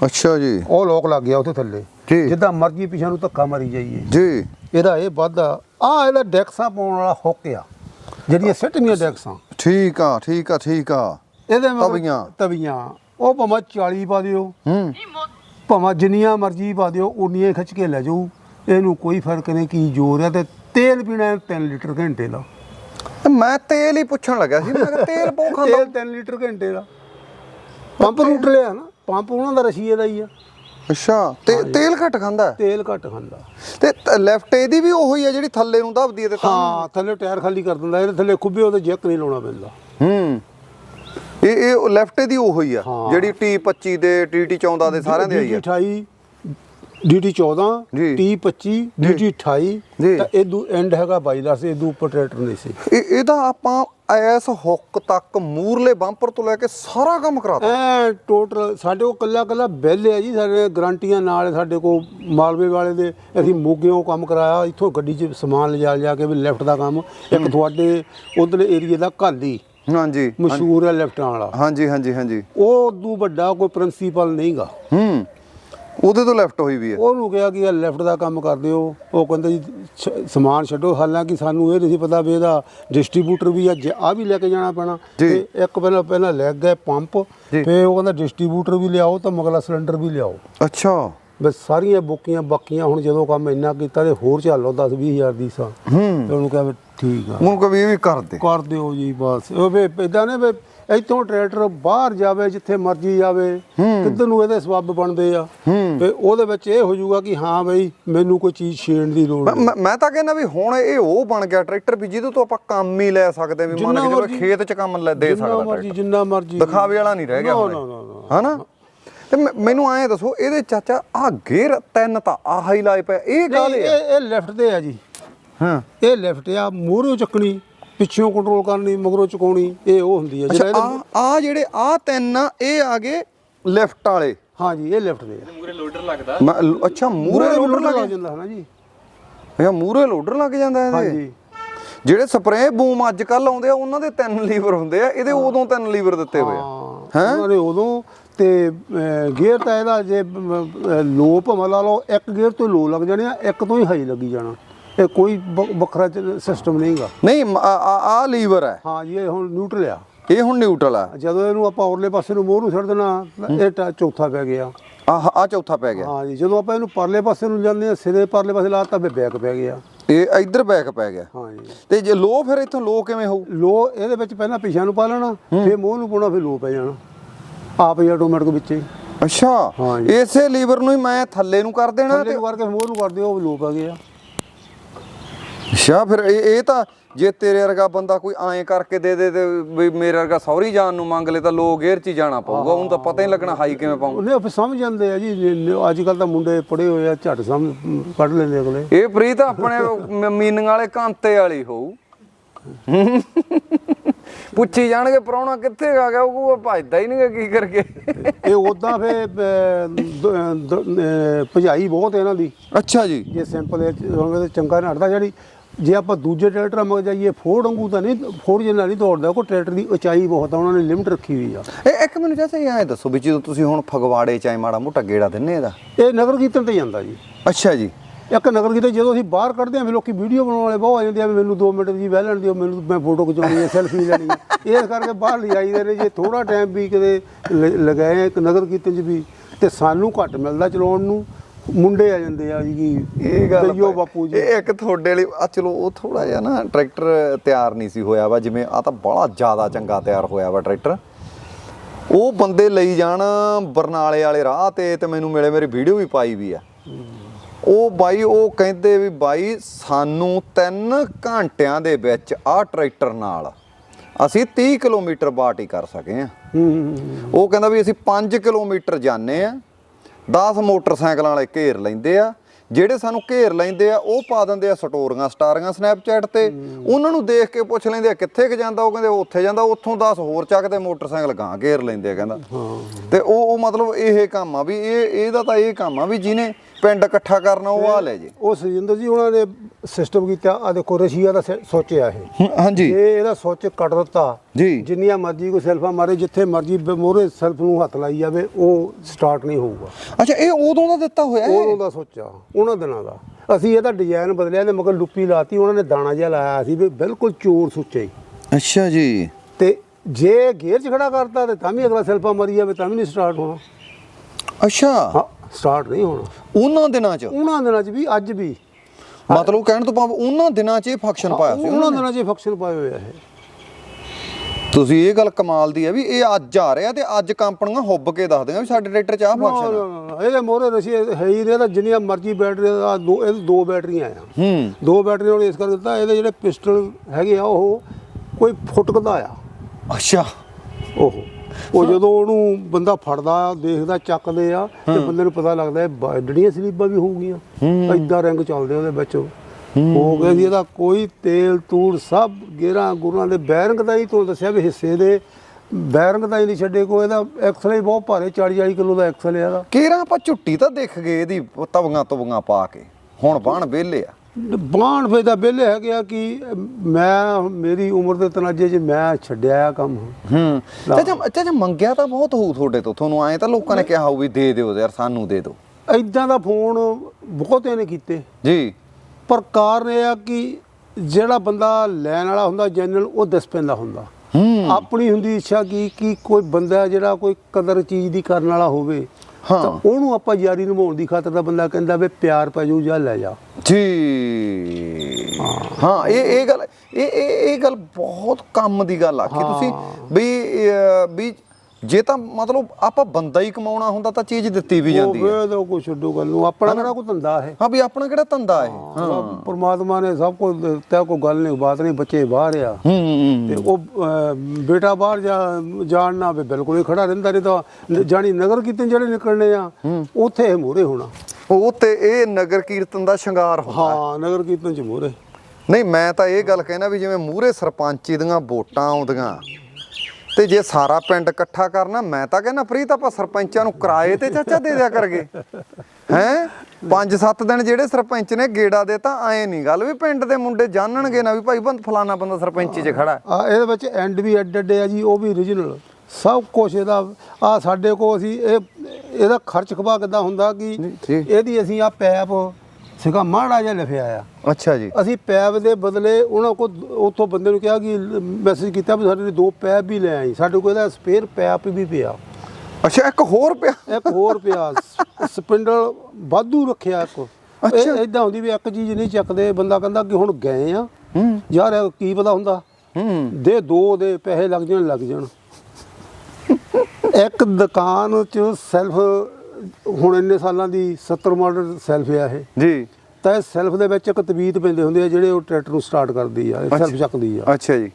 ਅੱਛਾ ਜੀ। ਉਹ ਲੋਕ ਲੱਗ ਗਿਆ ਉੱਥੇ ਥੱਲੇ। ਜੀ। ਜਿੱਦਾਂ ਮਰਜ਼ੀ ਪਿਛਾ ਨੂੰ ਧੱਕਾ ਮਾਰੀ ਜਾਈਏ। ਜੀ। ਇਹਦਾ ਇਹ ਵਾਧਾ ਆ ਇਹਦਾ ਡੈਕਸਾਂ ਪਾਉਣ ਵਾਲਾ ਹੁੱਕ ਆ। ਜਿਹੜੀਆਂ ਸਿੱਟਵੀਆਂ ਡੈਕਸਾਂ। ਠੀਕ ਆ ਠੀਕ ਆ ਠੀਕ ਆ। ਇਹਦੇ ਮਗਰ ਤਵੀਆਂ। ਤਵੀਆਂ। ਉਹ ਭਾਵੇਂ 40 ਪਾ ਦਿਓ। ਹੂੰ। ਭਾਵੇਂ ਜਿੰਨੀਆਂ ਮਰਜ਼ੀ ਪਾ ਦਿਓ ਉਨੀਆਂ ਖਿੱਚ ਕੇ ਲੈ ਜਾਊ। ਇਹਨੂੰ ਕੋਈ ਫ਼ਰਕ ਨਹੀਂ ਕੀ ਜ਼ੋਰ ਹੈ ਤੇ ਤੇਲ ਪੀਣਾ 3 ਲੀਟਰ ਘੰਟੇ ਦਾ। ਤੇ ਮੈਂ ਤੇਲ ਹੀ ਪੁੱਛਣ ਲੱਗਾ ਸੀ। ਮੈਂ ਕਿਹਾ ਤੇਲ ਪੋ ਖਾਂਦਾ। ਤੇਲ 3 ਲੀਟਰ ਘੰਟੇ ਦਾ। ਪੰਪ ਰੂਟ ਲਿਆ ਨਾ ਪੰਪ ਉਹਨਾਂ ਦਾ ਰਸ਼ੀਏ ਦਾ ਹੀ ਆ। ਅੱਛਾ ਤੇ ਤੇਲ ਘੱਟ ਖਾਂਦਾ ਤੇਲ ਘੱਟ ਖਾਂਦਾ। ਤੇ ਲੈਫਟ ਇਹਦੀ ਵੀ ਉਹੀ ਆ ਜਿਹੜੀ ਥੱਲੇ ਨੂੰ ਦਬਦੀ ਹੈ ਤੇ ਹਾਂ ਥੱਲੇ ਟਾਇਰ ਖਾਲੀ ਕਰ ਦਿੰਦਾ ਇਹਦੇ ਥੱਲੇ ਖੁੱਬੇ ਉਹਦੇ ਜੈਕ ਨਹੀਂ ਲਾਉਣਾ ਪੈਂਦਾ। ਹੂੰ। ਇਹ ਇਹ ਲੈਫਟ ਇਹਦੀ ਉਹੀ ਆ। ਜਿਹੜੀ T25 ਦੇ TT 14 ਦੇ ਸਾਰਿਆਂ ਦੇ ਆਈ ਆ। 28 ਡੀਟੀ 14 ਜੀ। ਟੀ 25 ਡੀਟੀ 28 ਜੀ। ਤਾਂ ਇਦੋਂ ਐਂਡ ਹੈਗਾ 22 ਲੱਖ ਸੀ ਇਦੋਂ ਉੱਪਰ ਟਰੈਕਟਰ ਨਹੀਂ ਸੀ। ਇਹ ਇਹਦਾ ਆਪਾਂ ਐਸ ਹੁੱਕ ਤੱਕ ਮੂਰਲੇ ਬੰਪਰ ਤੋਂ ਲੈ ਕੇ ਸਾਰਾ ਕੰਮ ਕਰਾਤਾ। ਐ ਟੋਟਲ ਸਾਡੇ ਕੋਲ ਕੱਲਾ ਕੱਲਾ ਬਿੱਲ ਹੈ ਜੀ ਸਾਡੇ ਗਰੰਟੀਆਂ ਨਾਲ ਸਾਡੇ ਕੋਲ ਮਾਲਵੇ ਵਾਲੇ ਦੇ ਅਸੀਂ ਮੋਗਿਓਂ ਕੰਮ ਕਰਾਇਆ ਇੱਥੋਂ ਗੱਡੀ 'ਚ ਸਮਾਨ ਲਿਜਾ ਲਿਜਾ ਕੇ ਵੀ ਲਿਫਟ ਦਾ ਕੰਮ। ਇੱਕ ਤੁਹਾਡੇ ਉਧਰਲੇ ਏਰੀਏ ਦਾ ਘਾਲੀ ਹਾਂਜੀ ਮਸ਼ਹੂਰ ਹੈ ਲਿਫਟਾਂ ਵਾਲਾ। ਹਾਂਜੀ ਹਾਂਜੀ ਹਾਂਜੀ। ਉਹ ਤੋਂ ਵੱਡਾ ਕੋਈ ਪ੍ਰਿੰਸੀਪਲ ਨਹੀਂਗਾ। ਹੂੰ। ਉਹਦੇ ਤੋਂ ਲੈਫਟ ਹੋਈ ਵੀ ਹੈ। ਉਹਨੂੰ ਕਿਹਾ ਕਿ ਇਹ ਲੈਫਟ ਦਾ ਕੰਮ ਕਰਦੇ ਹੋ। ਉਹ ਕਹਿੰਦਾ ਜੀ ਸਮਾਨ ਛੱਡੋ। ਹਾਲਾਂਕਿ ਸਾਨੂੰ ਇਹ ਨਹੀਂ ਪਤਾ ਵੀ ਇਹਦਾ ਡਿਸਟ੍ਰੀਬਿਊਟਰ ਵੀ ਆ ਆ ਵੀ ਲੈ ਕੇ ਜਾਣਾ ਪੈਣਾ। ਜੀ। ਤੇ ਇੱਕ ਪਹਿਲਾਂ ਪਹਿਲਾਂ ਲੈ ਗਏ ਪੰਪ ਜੀ। ਫੇ ਉਹ ਕਹਿੰਦਾ ਡਿਸਟ੍ਰੀਬਿਊਟਰ ਵੀ ਲਿਆਓ ਤਾਂ ਮਗਲਾ ਸਿਲੰਡਰ ਵੀ ਲਿਆਓ। ਅੱਛਾ। ਬਸ ਸਾਰੀਆਂ ਬੁੱਕੀਆਂ ਬਾਕੀਆਂ ਹੁਣ ਜਦੋਂ ਕੰਮ ਇੰਨਾ ਕੀਤਾ ਤੇ ਹੋਰ ਚੱਲੋ 10 ਹਜ਼ਾਰ ਦੀ ਸਾ। ਹੂੰ। ਤੇ ਉਹਨੂੰ ਕਿਹਾ ਵੀ ਠੀਕ ਆ। ਹੁਣ ਕभी ਇਹ ਵੀ ਕਰ ਦੇ। ਕਰ ਦਿਓ ਜੀ ਬਸ। ਉਹ ਵੀ ਇਦਾਂ ਨੇ ਵੀ ਇੱਥੋਂ ਟਰੈਕਟਰ ਬਾਹਰ ਜਾਵੇ ਜਿੱਥੇ ਮਰਜ਼ੀ ਜਾਵੇ ਕਿੱਧਰ ਨੂੰ ਇਹਦੇ ਸਬੱਬ ਬਣਦੇ ਆ। ਤੇ ਉਹਦੇ ਵਿੱਚ ਇਹ ਹੋ ਜਾਊਗਾ ਕਿ ਹਾਂ ਬਈ ਮੈਨੂੰ ਕੋਈ ਚੀਜ਼ ਛੇੜਨ ਦੀ ਲੋੜ ਮੈਂ- ਨਹੀਂ। ਮੈਂ- ਮੈਂ ਤਾਂ ਕਹਿੰਦਾ ਵੀ ਹੁਣ ਇਹ ਉਹ ਬਣ ਗਿਆ ਟਰੈਕਟਰ ਵੀ ਜਿਹਦੇ ਤੋਂ ਆਪਾਂ ਕੰਮ ਹੀ ਲੈ ਸਕਦੇ ਵੀ ਮੰਨ ਕੇ ਖੇਤ 'ਚ ਕੰਮ ਲੈ ਦੇ ਸਕਦਾ ਟਰੈਕਟਰ। ਜਿੰਨਾ ਮਰਜ਼ੀ ਦਿਖਾਵੇ ਵਾਲਾ ਨਹੀਂ ਰਹਿ ਗਿਆ ਹੁਣ ਹਨਾ? ਤੇ ਮੈਨੂੰ ਐਂ ਦੱਸੋ ਇਹਦੇ ਚਾਚਾ ਆ ਗੇਅਰ ਤਿੰਨ ਤਾਂ ਆਹ ਹੀ ਲਾਏ ਪਏ ਇਹ ਇਹ ਇਹ ਲੈਫਟ ਦੇ ਆ ਜੀ। ਹਾਂ। ਇਹ ਲੈਫਟ ਆ ਮੂਹਰੋਂ ਚੱਕਣੀ। ਪਿੱਛੋਂ ਕੰਟਰੋਲ ਕਰਨੀ ਮਗਰੋਂ ਚੁਕਾਉਣੀ ਇਹ ਉਹ ਹੁੰਦੀ ਹੈ ਜਿਹੜਾ ਆ ਆ ਜਿਹੜੇ ਆ ਤਿੰਨ ਆ ਇਹ ਆ ਗਏ ਲੈਫਟ ਵਾਲੇ। ਹਾਂ ਜੀ ਇਹ ਲੈਫਟ ਦੇ ਆ। ਮੂਰੇ ਲੋਡਰ ਲੱਗਦਾ? ਅੱਛਾ ਮੂਰੇ ਲੋਡਰ ਲੱਗ ਜਾਂਦਾ ਹੈ ਨਾ ਜੀ ਅੱਛਾ ਮੂਰੇ ਲੋਡਰ ਲੱਗ ਜਾਂਦਾ ਹਾਂ ਇਹਦੇ? ਜੀ ਜਿਹੜੇ ਸਪਰੇਅ ਬੂਮ ਅੱਜ ਕੱਲ ਆਉਂਦੇ ਆ ਉਹਨਾਂ ਦੇ ਤਿੰਨ ਲੀਵਰ ਹੁੰਦੇ ਆ ਇਹਦੇ ਉਦੋਂ ਤਿੰਨ ਲੀਵਰ ਦਿੱਤੇ ਹੋਏ ਆ। ਹਾਂ ਉਹਨਾਂ ਨੇ ਉਦੋਂ ਤੇ ਗੇਅਰ ਤਾਂ ਇਹਦਾ ਜੇ ਲੋ ਭਾਵੇਂ ਲਾ ਲਓ ਇੱਕ ਗੇਅਰ ਤੋਂ ਲੋ ਲੱਗ ਜਾਣੇ ਆ ਇੱਕ ਤੋਂ ਹੀ ਹਾਈ ਲੱਗੀ ਜਾਣਾ। ਇਹ ਕੋਈ ਵ- ਵੱਖਰਾ ਸਿਸਟਮ ਨਹੀਂਗਾ। ਨਹੀਂ ਮ- ਆ- ਆ ਆ ਲੀਵਰ ਹੈ। ਹਾਂ ਜੀ ਇਹ ਹੁਣ ਨਿਊਟਰਲ ਆ। ਇਹ ਹੁਣ ਨਿਊਟਰਲ ਆ। ਜਦੋਂ ਇਹਨੂੰ ਆਪਾਂ ਔਰਲੇ ਪਾਸੇ ਨੂੰ ਮੋਹਰ ਨੂੰ ਛੱਡ ਦੇਣਾ ਤਾਂ ਇਹ ਟਾ- ਚੌਥਾ ਪੈ ਗਿਆ। ਆ ਆ ਚੌਥਾ ਪੈ ਗਿਆ। ਹਾਂ ਜੀ ਜਦੋਂ ਆਪਾਂ ਇਹਨੂੰ ਪਰਲੇ ਪਾਸੇ ਨੂੰ ਜਾਂਦੇ ਆ ਸਿਰੇ ਪਰਲੇ ਪਾਸੇ ਲਾਤਾ ਫੇ ਬੈਕ ਪੈ ਗਿਆ। ਇਹ ਇੱਧਰ ਬੈਕ ਪੈ ਗਿਆ। ਹਾਂ ਜੀ। ਤੇ ਜੇ ਲੋ ਫਿਰ ਇੱਥੋਂ ਲੋ ਕਿਵੇਂ ਹੋਊ? ਲੋ ਇਹਦੇ ਵਿੱਚ ਪਹਿਲਾਂ ਪਿਛਾ ਨੂੰ ਪਾ ਲੈਣਾ ਫੇ ਮੋਹ ਨੂੰ ਪਾਉਣਾ ਫੇ ਲੋ ਪੈ ਜਾਣਾ। ਆਪ ਹੀ ਆਟੋਮੈਟਿਕ ਵਿੱਚ ਹੀ। ਅੱਛਾ। ਹਾਂ ਜੀ। ਇਸੇ ਲੀਵਰ ਨੂੰ ਹੀ ਮੈਂ ਥੱਲੇ ਨੂੰ ਕਰ ਦੇਣਾ ਥੱਲੇ ਤੇ ਨੂੰ ਕਰਕੇ ਮੋਹ ਨੂੰ ਕਰ ਦਿਓ ਉਹ ਲੋ ਪੈ ਗਿਆ। ਅੱਛਾ ਫਿਰ ਇਹ ਇਹ ਤਾਂ ਜੇ ਤੇਰੇ ਵਰਗਾ ਬੰਦਾ ਕੋਈ ਐਂ ਕਰਕੇ ਦੇ ਦੇ ਤੇ ਵੀ ਮੇਰੇ ਵਰਗਾ ਸੌਰੀ ਜਾਣ ਨੂੰ ਮੰਗ ਲੇ ਤਾਂ ਲੋ ਗੇਅਰ 'ਚ ਹੀ ਜਾਣਾ ਪਊਗਾ। ਉਹਨੂੰ ਤਾਂ ਪਤਾ ਹੀ ਨਹੀਂ ਲੱਗਣਾ ਹਾਈ ਕਿਵੇਂ ਪਾਉਂ ਉਹਨੇ ਫਿਰ ਸਮਝ ਜਾਂਦੇ ਆ ਜੀ ਅੱਜ ਕੱਲ ਤਾਂ ਮੁੰਡੇ ਪੜੇ ਹੋਏ ਆ ਝੱਟ ਸਮਝ ਕੱਢ ਲੈਂਦੇ ਅਗਲੇ। ਇਹ ਪ੍ਰੀਤ ਆਪਣੇ ਮੀਨਿੰਗ ਵਾਲੇ ਕਾਂਤੇ ਵਾਲੀ ਹੋਊ। ਪੁੱਛੀ ਜਾਣਗੇ ਪ੍ਰਾਹੁਣਾ ਕਿੱਥੇ ਆ ਗਿਆ ਉਹ ਭਜਦਾ ਹੀ ਨਹੀਂ ਕੀ ਕਰਕੇ। ਇਹ ਉਦਾਂ ਫੇ ਭਜਾਈ ਬਹੁਤ ਇਹਨਾਂ ਦੀ। ਅੱਛਾ ਜੀ। ਜੇ ਸਿੰਪਲ ਹੋਵੇ ਤਾਂ ਚੰਗਾ ਨਾ ਹਟਦਾ ਜਿਹੜੀ ਜੇ ਆਪਾਂ ਦੂਜੇ ਟਰੈਕਟਰਾਂ ਮਗ ਜਾਈਏ ਫੋਰਡ ਵਾਂਗੂ ਤਾਂ ਨਹੀਂ ਫੋਰਡ ਜਿੰਨਾ ਨਹੀਂ ਦੌੜਦਾ ਕੋਈ ਟਰੈਕਟਰ ਦੀ ਉਚਾਈ ਬਹੁਤ ਆ ਉਹਨਾਂ ਨੇ ਲਿਮਟ ਰੱਖੀ ਹੋਈ ਆ। ਇਹ ਇੱਕ ਮੈਨੂੰ ਚਾਚਾ ਇਹ ਐਂ ਦੱਸੋ ਵੀ ਜਦੋਂ ਤੁਸੀਂ ਹੁਣ ਫਗਵਾੜੇ ਚ ਆਏ ਮਾੜਾ ਮੋਟਾ ਗੇੜਾ ਦਿੰਨੇ ਇਹਦਾ? ਇਹ ਨਗਰ ਕੀਰਤਨ ਤੇ ਜਾਂਦਾ ਜੀ। ਅੱਛਾ ਜੀ। ਇੱਕ ਨਗਰ ਕੀਰਤਨ ਜਦੋਂ ਅਸੀਂ ਬਾਹਰ ਕੱਢਦੇ ਆਂ ਵੀ ਲੋਕੀ ਵੀਡੀਓ ਬਣਾਉਣ ਵਾਲੇ ਬਹੁਤ ਆ ਜਾਂਦੇ ਆ ਵੀ ਮੈਨੂੰ 2 ਮਿੰਟ ਦੀ ਵਹਿਲਣ ਦਿਓ ਮੈਨੂੰ ਮੈਂ ਫੋਟੋ ਖਿਚਾਉਣੀ ਹੈ ਸੈਲਫੀ (laughs) ਲੈਣੀ ਹੈ ਇਸ ਕਰਕੇ ਬਾਹਰ ਲਿਜਾਈਦੇ ਨੇ ਜੇ ਥੋੜਾ ਟਾਈਮ ਵੀ ਕਿਤੇ ਲਗਾਏ ਇੱਕ ਨਗਰ ਕੀਰਤਨ 'ਚ ਵੀ ਤੇ ਸਾਨੂੰ ਘੱਟ ਮਿਲਦਾ ਚਲਾਉਣ ਨੂੰ। ਮੁੰਡੇ ਆ ਜਾਂਦੇ ਆ ਜੀ ਕਿ ਇਹ ਗੱਲ ਦਈਓ ਬਾਪੂ ਜੀ। ਇਹ ਇੱਕ ਤੁਹਾਡੇ ਲਈ ਆ ਚਲੋ ਉਹ ਥੋੜਾ ਜਿਹਾ ਨਾ ਟਰੈਕਟਰ ਤਿਆਰ ਨਹੀਂ ਸੀ ਹੋਇਆ ਵਾ ਜਿਵੇਂ ਆ ਤਾਂ ਬੜਾ ਜ਼ਿਆਦਾ ਚੰਗਾ ਤਿਆਰ ਹੋਇਆ ਵਾ ਟਰੈਕਟਰ। ਉਹ ਬੰਦੇ ਲਈ ਜਾਣ ਬਰਨਾਲੇ ਵਾਲੇ ਰਾਹ ਤੇ ਤੇ ਮੈਨੂੰ ਮਿਲੇ ਮੇਰੀ ਵੀਡੀਓ ਵੀ ਪਾਈ ਵੀ ਆ। ਉਹ ਬਾਈ ਉਹ ਕਹਿੰਦੇ ਵੀ ਬਾਈ ਸਾਨੂੰ 3 ਘੰਟਿਆਂ ਦੇ ਵਿੱਚ ਆਹ ਟਰੈਕਟਰ ਨਾਲ ਅਸੀਂ 30 ਕਿਲੋਮੀਟਰ ਬਾਟ ਹੀ ਕਰ ਸਕੇ ਆ। ਉਹ ਕਹਿੰਦਾ ਵੀ ਅਸੀਂ 5 ਕਿਲੋਮੀਟਰ ਜਾਂਦੇ ਆ 10 ਮੋਟਰਸਾਈਕਲਾਂ ਵਾਲੇ ਘੇਰ ਲੈਂਦੇ ਆ। ਜਿਹੜੇ ਸਾਨੂੰ ਘੇਰ ਲੈਂਦੇ ਆ ਉਹ ਪਾ ਦਿੰਦੇ ਆ ਸਟੋਰੀਆਂ ਸਟਾਰੀਆਂ ਸਨੈਪਚੈਟ ਤੇ। ਉਹਨਾਂ ਨੂੰ ਦੇਖ ਕੇ ਪੁੱਛ ਲੈਂਦੇ ਆ ਕਿੱਥੇ ਕਿ ਜਾਂਦਾ ਉਹ ਕਹਿੰਦੇ ਉੱਥੇ ਜਾਂਦਾ ਉੱਥੋਂ 10 ਹੋਰ ਚੱਕਦੇ ਮੋਟਰਸਾਈਕਲ ਗਾਂ ਘੇਰ ਲੈਂਦੇ ਆ ਕਹਿੰਦਾ। ਤੇ ਉਹ ਉਹ ਮਤਲਬ ਇਹ ਕੰਮ ਆ ਵੀ ਇਹ ਇਹਦਾ ਤਾਂ ਇਹ ਕੰਮ ਆ ਵੀ ਜਿਹਨੇ ਪਿੰਡ ਇਕੱਠਾ ਕਰਨਾ ਉਹ ਆ ਲੈ ਜੇ। ਉਹ ਸੁਜਿੰਦਰ ਜੀ ਉਹਨਾਂ ਨੇ ਸਿਸਟਮ ਕੀਤਾ ਆ ਦੇਖੋ ਰਸ਼ੀਆ ਦਾ ਸੋਚਿਆ ਇਹ। ਹਾਂਜੀ। ਇਹ ਇਹਦਾ ਸੋਚ ਕੱਟ ਦਿੱਤਾ ਜੀ। ਜਿੰਨੀਆਂ ਮਰਜ਼ੀ ਕੋਈ ਸੈਲਫਾਂ ਮਾਰੇ ਜਿੱਥੇ ਮਰਜ਼ੀ ਮੋਰੇ ਸੈਲਫ ਨੂੰ ਹੱਥ ਲਾਈ ਜਾਵੇ ਉਹ ਸਟਾਰਟ ਨਹੀਂ ਹੋਊਗਾ। ਅੱਛਾ ਇਹ ਉਦੋਂ ਦਾ ਦਿੱਤਾ ਹੋਇਆ ਇਹ? ਉਦੋਂ ਦਾ ਸੋਚਿਆ। ਉਹਨਾਂ ਦਿਨਾਂ ਦਾ। ਅਸੀਂ ਇਹਦਾ ਡਿਜ਼ਾਈਨ ਬਦਲਿਆ ਤੇ ਮਗਰ ਲੁੱਪੀ ਲਾਤੀ ਉਹਨਾਂ ਨੇ ਦਾਣਾ ਜਿਹਾ ਲਾਇਆ ਸੀ ਵੀ ਬਿਲਕੁਲ ਚੋਰ ਸੁੱਚਾ ਹੀ। ਅੱਛਾ ਜੀ। ਤੇ ਜੇ ਗੇਅਰ 'ਚ ਖੜਾ ਕਰਤਾ ਤੇ ਤਾਂ ਵੀ ਅਗਲਾ ਸੈਲਫਾ ਮਰੀ ਜਾਵੇ ਤਾਂ ਵੀ ਨਹੀਂ ਸਟਾਰਟ ਹੋਣਾ। ਅੱਛਾ। ਹਾਂ ਸਟਾਰਟ ਨਹੀਂ ਹੋਣਾ। ਉਹਨਾਂ ਦਿਨਾਂ 'ਚ? ਉਹਨਾਂ ਦਿਨਾਂ 'ਚ ਵੀ ਅੱਜ ਵੀ। ਮਤਲਬ ਕਹਿਣ ਤੋਂ ਭਾਵ ਉਹਨਾਂ ਦਿਨਾਂ 'ਚ ਇਹ ਫੰਕਸ਼ਨ ਪਾਇਆ ਸੀ ਉਹਨਾਂ ਦਿਨਾਂ 'ਚ ਇਹ ਫੰਕਸ਼ਨ ਪਾਏ ਹੋਏ ਆ ਇਹ। ਤੁਸੀਂ ਇਹ ਗੱਲ ਕਮਾਲ ਦੀ ਹੈ ਵੀ ਇਹ ਅੱਜ ਆ ਰਿਹਾ ਤੇ ਅੱਜ ਕੰਪਨੀਆਂ ਹੁੱਬ ਕੇ ਦੱਸਦੀਆਂ ਵੀ ਸਾਡੇ ਟਰੈਕਟਰ 'ਚ ਆਹ ਫੰਕਸ਼ਨ ਇਹਦੇ ਮੋਰੇ ਰਸੀ ਹੈ ਹੀ ਨਹੀਂ ਇਹਦਾ ਜਿੰਨੀਆਂ ਮਰਜ਼ੀ ਬੈਟਰੀ ਆ ਦੋ ਇਹ ਦੋ ਬੈਟਰੀਆਂ ਆ। ਹੂੰ। ਦੋ ਬੈਟਰੀਆਂ ਉਹਨੇ ਇਸ ਕਰਕੇ ਦਿੱਤਾ ਇਹਦੇ ਜਿਹੜੇ ਪਿਸਟਲ ਹੈਗੇ ਆ ਉਹ ਕੋਈ ਫੁੱਟ ਕਦਾ ਆ। ਅੱਛਾ। ਉਹ ਉਹ ਜਦੋਂ ਉਹਨੂੰ ਬੰਦਾ ਫੜਦਾ ਦੇਖਦਾ ਚੱਕਦੇ ਆ ਤੇ ਬੰਦੇ ਨੂੰ ਪਤਾ ਲੱਗਦਾ ਇਹ ਬ- ਡੜੀਆਂ ਸਲੀਬਾਂ ਵੀ ਹੋਊਗੀਆਂ ਐਦਾਂ ਰੰਗ ਚੱਲਦੇ ਉਹਦੇ ਵਿੱਚ। ਹੋ ਗਿਆ ਜੀ ਇਹਦਾ ਕੋਈ ਤੇਲ ਤੂੜ ਸਭ ਗੇਰਾਂ ਗੁਰਾਂ ਦੇ ਬੈਰੰਗ ਦਾ ਹੀ ਤੋਂ ਦੱਸਿਆ ਵੀ ਹਿੱਸੇ ਦੇ ਬੈਰੰਗ ਦਾ ਹੀ ਨਹੀਂ ਛੱਡੇ ਕੋਈ ਇਹਦਾ ਐਕਸਲੇ ਬਹੁਤ ਭਾਰੇ 40 40 ਕਿਲੋ ਦਾ ਐਕਸਲੇ ਇਹਦਾ। ਕੇਰਾਂ ਆਪਾਂ ਝੁੱਟੀ ਤਾਂ ਦੇਖ ਗਏ ਇਹਦੀ ਤਵੀਆਂ ਤਵੀਆਂ ਪਾ ਕੇ ਹੁਣ ਬਾਣ ਵਿਹਲੇ ਆ। ਬਾਣ ਫੇਦਾ ਬਿੱਲ ਹੈਗੇ ਆ ਕਿ ਮੈਂ ਮੇਰੀ ਉਮਰ ਦੇ ਤਨਾਜੇ 'ਚ ਮੈਂ ਛੱਡਿਆ ਆ ਕੰਮ। ਹੂੰ ਚਾਚਾ ਚਾਚਾ ਮੰਗਿਆ ਤਾਂ ਬਹੁਤ ਹੋਊ ਤੁਹਾਡੇ ਤੋਂ ਤੁਹਾਨੂੰ ਆਏ ਤਾਂ ਲੋਕਾਂ ਨੇ ਕਿਹਾ ਹੋਊ ਵੀ ਦੇ ਦਿਓ ਯਾਰ ਸਾਨੂੰ ਦੇ ਦਿਓ। ਐਦਾਂ ਦਾ ਫੋਨ ਬਹੁਤਿਆਂ ਨੇ ਕੀਤੇ। ਜੀ। ਪਰ ਕਾਰਨ ਇਹ ਆ ਕਿ ਜਿਹੜਾ ਬੰਦਾ ਲੈਣ ਵਾਲਾ ਹੁੰਦਾ ਜਨਰਲ ਉਹ ਦਸ ਪੈਂਦਾ ਹੁੰਦਾ। ਆਪਣੀ ਹੁੰਦੀ ਇੱਛਾ ਕੀ ਕਿ ਕੋਈ ਬੰਦਾ ਜਿਹੜਾ ਕੋਈ ਕਦਰ ਚੀਜ਼ ਦੀ ਕਰਨ ਵਾਲਾ ਹੋਵੇ ਹਾਂ। ਤਾਂ ਉਹਨੂੰ ਆਪਾਂ ਯਾਰੀ ਨਿਭਾਉਣ ਦੀ ਖਾਤਰ ਦਾ ਬੰਦਾ ਕਹਿੰਦਾ ਵੀ ਪਿਆਰ ਪੈ ਜਾਊ ਜਾਂ ਲੈ ਜਾ। ਜੀ। ਹਾਂ। ਇਹ ਇਹ ਗੱਲ ਇਹ ਇਹ ਇਹ ਗੱਲ ਬਹੁਤ ਕੰਮ ਦੀ ਗੱਲ ਆ। ਕਿ ਤੁਸੀਂ ਵੀ ਵੀ ਜੇ ਤਾਂ ਮਤਲਬ ਆਪਾਂ ਬੰਦਾ ਹੀ ਕਮਾਉਣਾ ਹੁੰਦਾ ਤਾਂ ਚੀਜ਼ ਦਿੱਤੀ ਵੀ ਉਹ ਜਾਂਦੀ ਹੈ। ਵੇ ਤਾਂ ਕੋਈ ਛੱਡੋ ਗੱਲ ਨੂੰ ਆਪਣਾ ਕਿਹੜਾ ਕੋਈ ਧੰਦਾ ਹੈ? ਹਾਂ ਵੀ ਆਪਣਾ ਕਿਹੜਾ ਧੰਦਾ ਹੈ? ਹਾਂ ਪਰਮਾਤਮਾ ਨੇ ਸਭ ਕੁਝ ਦਿੱਤਾ ਕੋਈ ਗੱਲ ਨਹੀਂ ਬਾਤ ਨਹੀਂ ਬੱਚੇ ਬਾਹਰ ਆ। ਹੂੰ ਹੂੰ, ਤੇ ਉਹ ਬੇਟਾ ਬਾਹਰ ਜਾ ਜਾਣਨਾ ਵੀ ਬਿਲਕੁਲ ਹੀ ਖੜਾ ਰਹਿੰਦਾ ਨਹੀਂ ਤਾਂ ਨ- ਜਾਣੀ ਨਗਰ ਕੀਰਤਨ ਜਿਹੜੇ ਨਿਕਲਣੇ ਆ ਉੱਥੇ ਮੂਰੇ ਹੋਣਾ। ਉਹ ਤੇ ਇਹ ਨਗਰ ਕੀਰਤਨ ਦਾ ਸ਼ਿੰਗਾਰ ਹੁੰਦਾ ਹਾਂ। ਨਗਰ ਕੀਰਤਨ ਚ ਮੂਰੇ ਨਹੀਂ ਮੈਂ ਤਾਂ ਇਹ ਗੱਲ ਕਹਿਣਾ ਵੀ ਜਿਵੇਂ ਮੂਹਰੇ ਸਰਪੰਚੀ ਦੀਆਂ ਵੋਟਾਂ ਆਉਂਦੀਆਂ ਤੇ ਜੇ ਸਾਰਾ ਪਿੰਡ ਇਕੱਠਾ ਕਰਨਾ ਮੈਂ ਤਾਂ ਕਹਿੰਦਾ ਪ੍ਰੀਤ ਆਪਾਂ ਸਰਪੰਚਾਂ ਨੂੰ ਕਿਰਾਏ ਤੇ ਚਾਚਾ ਦੇ ਦਿਆ ਕਰਗੇ ਹੈ ਪੰਜ ਸੱਤ ਦਿਨ ਜਿਹੜੇ ਸਰਪੰਚ ਨੇ ਗੇੜਾ ਦੇ ਤਾਂ ਐ ਨਹੀਂ ਗੱਲ ਵੀ ਪਿੰਡ ਦੇ ਮੁੰਡੇ ਜਾਣਨਗੇ ਨਾ ਵੀ ਭਾਈ ਬੰਦ ਫਲਾਣਾ ਬੰਦਾ ਸਰਪੰਚੀ 'ਚ ਖੜਾ। ਆ ਇਹਦੇ ਵਿੱਚ ਐਂਡ ਵੀ ਐਡ ਐਡ ਆ ਜੀ ਉਹ ਵੀ origignal ਸਭ ਕੁਝ ਇਹਦਾ ਆ ਸਾਡੇ ਕੋ ਅਸੀਂ ਇਹ ਇਹਦਾ ਖਰਚ ਖਵਾ ਕਿੱਦਾਂ ਹੁੰਦਾ ਕਿ। ਇਹਦੀ ਅਸੀਂ ਆ ਪੈਪ ਸਿਗਾ ਮਾੜਾ ਜਿਹਾ ਲਿਖਿਆ ਆ। ਅੱਛਾ ਜੀ। ਅਸੀਂ ਪੈਪ ਦੇ ਬਦਲੇ ਉਹਨਾਂ ਕੋ ਉੱਥੋਂ ਬੰਦੇ ਨੂੰ ਕਿਹਾ ਕਿ ਮੈਸੇਜ ਕੀਤਾ ਵੀ ਸਾਡੇ ਦੋ ਪੈਪ ਵੀ ਲੈ ਆਈ। ਸਾਡੇ ਕੋਲ ਇਹਦਾ ਸਪੇਅਰ ਪੈਪ ਵੀ ਪਿਆ। ਅੱਛਾ ਇੱਕ ਹੋਰ ਪਿਆ? ਇੱਕ ਹੋਰ ਪਿਆ। ਸਪਿੰਡਲ ਵਾਧੂ ਰੱਖਿਆ ਇੱਕ। ਅੱਛਾ। ਇਦਾਂ ਹੁੰਦੀ ਵੀ ਇੱਕ ਚੀਜ਼ ਨਹੀਂ ਚੱਕਦੇ। ਬੰਦਾ ਕਹਿੰਦਾ ਕਿ ਹੁਣ ਗਏ ਆ। ਯਾਰ ਕੀ ਪਤਾ ਹੁੰਦਾ? ਦੇ ਦੋ ਦੇ ਪੈਸੇ ਲੱਗ ਜਾਣ ਲੱਗ ਜਾਣ। ਇੱਕ ਦੁਕਾਨ ਚ ਸੈਲਫ ਹੁਣ ਇੰਨੇ ਸਾਲਾਂ ਦੀ 70 ਮਾਡਲ ਸੈਲਫ ਆ ਇਹ। ਜੀ। ਤਾਂ ਇਹ ਸੈਲਫ ਦੇ ਵਿੱਚ ਇੱਕ ਤਵੀਤ ਪੈਂਦੇ ਹੁੰਦੇ ਆ ਜਿਹੜੇ ਉਹ ਟਰੈਕਟਰ ਨੂੰ ਸਟਾਰਟ ਕਰਦੀ ਆ ਸੈਲਫ ਚੱਕਦੀ ਆ। ਅੱਛਾ ਜੀ।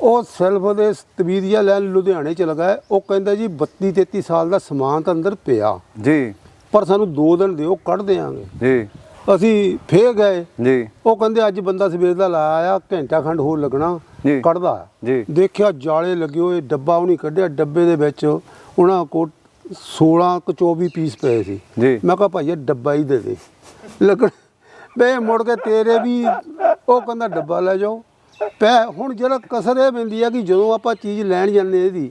ਉਹ ਸੈਲਫ ਦੇ ਤਵੀਤ ਜਿਹਾ ਲੈਣ ਲੁਧਿਆਣੇ ਚ ਲਗਾ। ਉਹ ਕਹਿੰਦਾ ਜੀ 32 33 ਸਾਲ ਦਾ ਸਮਾਨ ਤਾਂ ਅੰਦਰ ਪਿਆ। ਜੀ। ਪਰ ਸਾਨੂੰ 2 ਦਿਨ ਦਿਓ ਕੱਢ ਦੇਾਂਗੇ ਜੀ। ਅਸੀਂ ਫੇਰ ਗਏ। ਜੀ। ਉਹ ਕਹਿੰਦੇ ਅੱਜ ਬੰਦਾ ਸਵੇਰ ਦਾ ਲਾਇਆ ਆ ਘੰਟਾ ਖੰਡ ਹੋਰ ਲੱਗਣਾ। ਕੱਢਦਾ। ਜੀ। ਦੇਖਿਆ ਜਾਲੇ ਲੱਗੇ ਹੋਏ ਡੱਬਾ ਉਹ ਨਹੀਂ ਕੱਢਿਆ। ਡੱਬੇ ਦੇ ਵਿੱਚ ਉਹਨਾਂ ਕੋਲ 16 ਕੁ 24 ਪੀਸ ਪਏ ਸੀ। ਮੈਂ ਕਿਹਾ ਭਾਈ ਇਹ ਡੱਬਾ ਹੀ ਦੇ ਦੇ। ਲੱਗਣ ਬੇ ਮੁੜ ਕੇ ਤੇਰੇ ਵੀ ਉਹ ਕਹਿੰਦਾ ਡੱਬਾ ਲੈ ਜਾਓ। ਪੈ ਹੁਣ ਜਿਹੜਾ ਕਸਰ ਇਹ ਪੈਂਦੀ ਆ ਕਿ ਜਦੋਂ ਆਪਾਂ ਚੀਜ਼ ਲੈਣ ਜਾਂਦੇ ਇਹਦੀ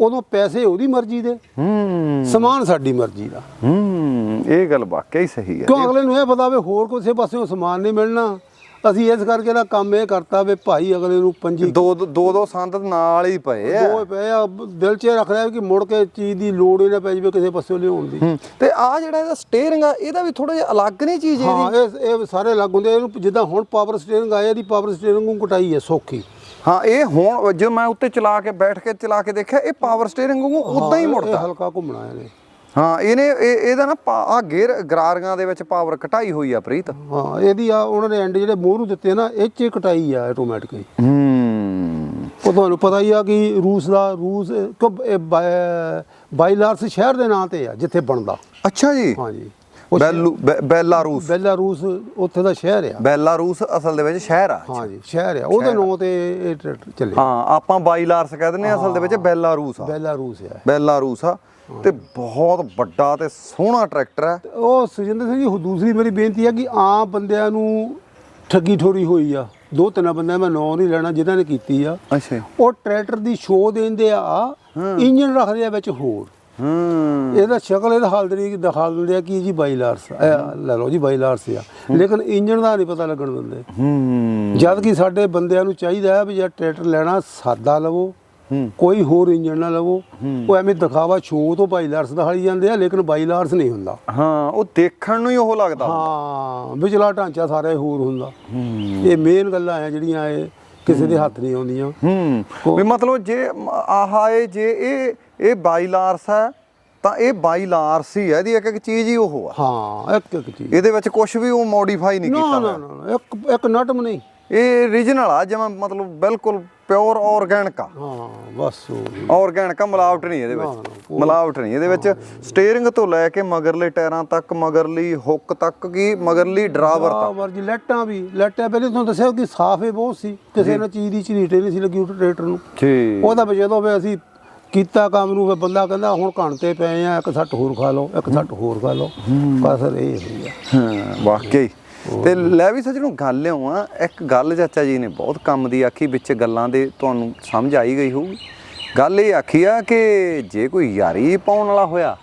ਉਦੋਂ ਪੈਸੇ ਉਹਦੀ ਮਰਜ਼ੀ ਦੇ। ਹੂੰ। ਸਮਾਨ ਸਾਡੀ ਮਰਜ਼ੀ ਦਾ। ਹੂੰ ਇਹ ਗੱਲ ਵਾਕਿਆ ਹੀ ਸਹੀ ਹੈ। ਕਿਉਂ ਅਗਲੇ ਨੂੰ ਇਹ ਪਤਾ ਵੀ ਹੋਰ ਕਿਸੇ ਪਾਸਿਓਂ ਸਮਾਨ ਨਹੀਂ ਮਿਲਣਾ। ਅਸੀਂ ਇਸ ਕਰਕੇ ਦਾ ਕੰਮ ਇਹ ਕਰਤਾ ਵੀ ਭਾਈ ਅਗਲੇ ਨੂੰ ਪੰਜੀ ਦੋ ਦੋ ਦੋ ਦੋ ਸੰਦ ਨਾਲ ਹੀ ਪਏ ਆ। ਦੋ ਪਏ ਆ। ਦਿਲ 'ਚ ਰੱਖ ਰਿਹਾ ਕਿ ਮੁੜ ਕੇ ਚੀਜ਼ ਦੀ ਲੋੜ ਹੀ ਨਾ ਪੈ ਜਾਵੇ ਕਿਸੇ ਪਾਸਿਓਂ ਲਿਆਉਣ ਦੀ। ਹੂੰ, ਤੇ ਆ ਜਿਹੜਾ ਇਹਦਾ ਸਟੀਅਰਿੰਗ ਆ ਇਹਦਾ ਵੀ ਥੋੜਾ ਜਿਹਾ ਅਲੱਗ ਨਹੀਂ ਚੀਜ਼ ਹਾਂ ਇਹਦੀ ਇਹ ਇਹ ਸਾਰੇ ਅਲੱਗ ਹੁੰਦੇ। ਇਹਨੂੰ ਜਿੱਦਾਂ ਹੁਣ ਪਾਵਰ ਸਟੀਅਰਿੰਗ ਆਇਆ ਇਹਦੀ ਪਾਵਰ ਸਟੀਅਰਿੰਗ ਨੂੰ ਕਟਾਈ ਹੈ ਸੌਖੀ। ਹਾਂ ਇਹ ਹੁਣ ਜਦੋਂ ਮੈਂ ਉੱਤੇ ਚਲਾ ਕੇ ਬੈਠ ਕੇ ਚਲਾ ਕੇ ਦੇਖਿਆ ਇਹ ਪਾਵਰ ਸਟੀਅਰਿੰਗ ਨੂੰ ਉਦਾਂ ਹੀ ਹਾਂ, ਮੁੜਦਾ। ਹਲਕਾ ਘੁੰਮਣਾ ਇਹਨੇ। ਹਾਂ ਇਹਨੇ ਇਹ- ਇਹਦਾ ਨਾ ਆ ਗੇਅਰ ਗਰਾਰੀਆਂ ਦੇ ਵਿੱਚ ਪਾਵਰ ਘਟਾਈ ਹੋਈ ਆ ਪ੍ਰੀਤ। ਹਾਂ ਇਹਦੀ ਆ ਉਹਨਾਂ ਨੇ ਐਂਡ ਜਿਹੜੇ ਮੋਹਰੂ ਦਿੱਤੇ ਨਾ ਇਹ 'ਚ ਕਟਾਈ ਆ ਆਟੋਮੈਟਿਕਲੀ ਹੂੰ। ਉਹ ਤੁਹਾਨੂੰ ਪਤਾ ਹੀ ਆ ਕਿ ਰੂਸ ਦਾ ਰੂਸ ਬਾਈਲਾਰਸ ਸ਼ਹਿਰ ਦੇ ਨਾਂ ਤੇ ਆ ਜਿੱਥੇ ਬਣਦਾ। ਅੱਛਾ ਜੀ। ਬੈਲੂ ਬੈ- ਬੈਲਾਰੂਸ। ਬੈਲਾਰੂਸ ਉੱਥੇ ਦਾ ਸ਼ਹਿਰ ਆ। ਬੈਲਾਰੂਸ ਅਸਲ ਦੇ ਵਿੱਚ ਸ਼ਹਿਰ ਆ। ਹਾਂਜੀ ਸ਼ਹਿਰ ਆ। ਉਹਦੇ ਨਾਂ ਤੇ ਚੱਲੇ। ਹਾਂ ਆਪਾਂ ਬਾਈਲਾਰਸ ਕਹਿ ਦਿੰਦੇ ਆ ਅਸਲ ਦੇ ਵਿੱਚ ਬੈਲਾਰੂਸ ਆ। ਬੈਲਾਰੂਸ ਆ। ਬੈਲਾਰੂਸ ਆ। ਤੇ ਬਹੁਤ ਵੱਡਾ ਤੇ ਸੋਹਣਾ ਟਰੈਕਟਰ ਹੈ। ਉਹ ਸੁਜਿੰਦਰ ਸਿੰਘ ਜੀ ਦੂਸਰੀ ਮੇਰੀ ਬੇਨਤੀ ਹੈ ਕਿ ਆਮ ਬੰਦਿਆਂ ਨੂੰ ਠੱਗੀ ਠੋਰੀ ਹੋਈ ਆ। ਦੋ ਤਿੰਨ ਬੰਦਿਆਂ ਮੈਂ ਨਾਂ ਨਹੀਂ ਲੈਣਾ ਜਿਨ੍ਹਾਂ ਨੇ ਕੀਤੀ ਆ। ਅੱਛਾ। ਉਹ ਟਰੈਕਟਰ ਦੀ ਸ਼ੋਅ ਦਿੰਦੇ ਆ ਇੰਜਨ ਰੱਖਦੇ ਆ ਵਿੱਚ ਹੋਰ। ਹੂੰ। ਇਹਦਾ ਸ਼ਕਲ ਇਹਦਾ ਹਾਲ ਤਰੀਕ ਦਿਖਾ ਦਿੰਦੇ ਆ ਕਿ ਜੀ ਬਾਈਲਾਰਸ ਇਹ ਲੈ ਲਓ ਜੀ ਬਾਈਲਾਰਸ ਆ। ਲੇਕਿਨ ਇੰਜਨ ਦਾ ਨਹੀਂ ਪਤਾ ਲੱਗਣ ਦਿੰਦੇ। ਹੂੰ। ਜਦ ਕਿ ਸਾਡੇ ਬੰਦਿਆਂ ਨੂੰ ਚਾਹੀਦਾ ਹੈ ਵੀ ਜੇ ਟਰੈਕਟਰ ਲੈਣਾ ਸਾਦਾ ਲਵੋ। ਕੋਈ ਹੋਰ ਇੰਜਨ ਨਾ ਲਵੋ। ਉਹ ਐਵੇਂ ਦਿਖਾਵਾ ਸ਼ੋਅ ਤੋਂ ਬਾਈਲਾਰਸ ਦਿਖਾਈ ਜਾਂਦੇ ਆ ਲੇਕਿਨ ਬਾਈਲਾਰਸ ਨਹੀਂ ਹੁੰਦਾ। ਹਾਂ ਉਹ ਦੇਖਣ ਨੂੰ ਹੀ ਉਹ ਲੱਗਦਾ। ਹਾਂ ਵਿਚਲਾ ਢਾਂਚਾ ਸਾਰਾ ਹੋਰ ਹੁੰਦਾ। ਇਹ ਮੇਨ ਗੱਲਾਂ ਆ ਜਿਹੜੀਆਂ ਇਹ ਕਿਸੇ ਦੇ ਹੱਥ ਨਹੀਂ ਆਉਂਦੀਆਂ। ਹੂੰ। ਵੀ ਮਤਲਬ ਜੇ ਆਹ ਏ ਜੇ ਇਹ ਇਹ ਬਾਈਲਾਰਸ ਹੈ ਤਾਂ ਇਹ ਬਾਈਲਾਰਸ ਹੀ ਹੈ ਇਹਦੀ ਇੱਕ ਇੱਕ ਚੀਜ਼ ਹੀ ਉਹ ਆ। ਹਾਂ ਇੱਕ ਇੱਕ ਚੀਜ਼। ਇਹਦੇ ਵਿੱਚ ਕੁਝ ਵੀ ਉਹ ਮੋਡੀਫਾਈ ਨਹੀਂ ਕੀਤਾ ਨਾ ਨਾ ਇੱਕ ਇੱਕ ਨਟਮ ਨਹੀਂ। ਇਹ ਰੀਜਨਲ ਆ ਜਿਵੇਂ ਮਤਲਬ ਬਿਲਕੁਲ ਪਿਓਰ ਆਰਗੈਨਿਕ ਆ ਹਾਂ ਬਸ ਉਹ ਆਰਗੈਨਿਕ ਆ ਮਿਲਾਵਟ ਨਹੀਂ ਇਹਦੇ ਵਿੱਚ। ਮਿਲਾਵਟ ਨਹੀਂ ਇਹਦੇ ਵਿੱਚ। ਸਟੀਅਰਿੰਗ ਤੋਂ ਲੈ ਕੇ ਮਗਰਲੇ ਟਾਇਰਾਂ ਤੱਕ ਮਗਰਲੀ ਹੁੱਕ ਤੱਕ ਕੀ ਮਗਰਲੀ ਡਰਾਈਵਰ ਆ ਤੱਕ। ਵਰਜੀ ਲੈਟਾਂ ਵੀ ਲੈਟਾਂ ਪਹਿਲੇ ਤੁਹਾਨੂੰ ਦੱਸਿਆ ਕਿ ਸਾਫ਼ ਹੀ ਬਹੁਤ ਸੀ। ਕਿਸੇ ਨੇ ਚੀਜ਼ ਦੀ ਝਰੀਟੇ ਨਹੀਂ ਸੀ ਲੱਗੀ ਟਰੈਕਟਰ ਨੂੰ। ਜੀ ਉਹਦਾ ਜਦੋਂ ਵੀ ਅਸੀਂ ਕੀਤਾ ਕੰਮ ਨੂੰ ਫਿਰ ਬੰਦਾ ਕਹਿੰਦਾ ਹੁਣ ਘਣ ਤੇ ਪਏ ਆ ਇੱਕ ਸੱਟ ਹੋਰ ਖਾ ਲਓ ਇੱਕ ਸੱਟ ਹੋਰ ਖਾ ਲਓ। ਕਸਰ ਇਹ ਹੋਈ ਆ। ਹਾਂ ਵਾਕਈ। ਤੇ ਲੈ ਵੀ ਸੱਜਣੋ ਗੱਲ ਆ ਇੱਕ ਗੱਲ ਚਾਚਾ ਜੀ ਨੇ ਬਹੁਤ ਕੰਮ ਦੀ ਆਖੀ ਵਿੱਚ ਗੱਲਾਂ ਦੇ ਤੁਹਾਨੂੰ ਸਮਝ ਆਈ ਗਈ ਹੋਊਗੀ। ਗੱਲ ਇਹ ਆਖੀ ਆ ਕਿ ਜੇ ਕੋਈ ਯਾਰੀ ਪਾਉਣ ਵਾਲਾ ਹੋਇਆ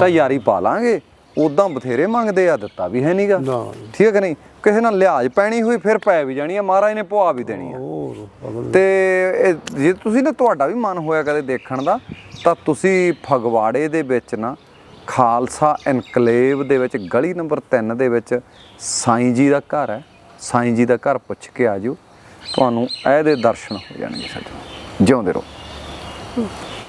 ਤਾਂ ਯਾਰੀ ਪਾ ਲਾਂਗੇ। ਉਦਾਂ ਬਥੇਰੇ ਮੰਗਦੇ ਆ ਦਿੱਤਾ ਵੀ ਹੈ ਨਹੀਂਗਾ ਠੀਕ ਹੈ ਕਿ ਨਹੀਂ? ਕਿਸੇ ਨਾਲ ਲਿਹਾਜ਼ ਪੈਣੀ ਹੋਈ ਫਿਰ ਪੈ ਵੀ ਜਾਣੀ ਆ। ਮਹਾਰਾਜ ਨੇ ਪਵਾ ਵੀ ਦੇਣੀ ਆ। ਤੇ ਜੇ ਤੁਸੀਂ ਨਾ ਤੁਹਾਡਾ ਵੀ ਮਨ ਹੋਇਆ ਕਦੇ ਦੇਖਣ ਦਾ ਤਾਂ ਤੁਸੀਂ ਫਗਵਾੜੇ ਦੇ ਵਿੱਚ ਨਾ ਖਾਲਸਾ ਐਨਕਲੇਵ ਦੇ ਵਿੱਚ, ਗਲੀ ਨੰਬਰ 3 ਦੇ ਵਿੱਚ ਸਾਈਂ ਜੀ ਦਾ ਘਰ ਹੈ। ਸਾਈਂ ਜੀ ਦਾ ਘਰ ਪੁੱਛ ਕੇ ਆ ਜਿਓ। ਤੁਹਾਨੂੰ ਇਹਦੇ ਦਰਸ਼ਨ ਹੋ ਜਾਣਗੇ ਸੱਜਣੋ। ਜਿਉਂਦੇ ਰਹੋ।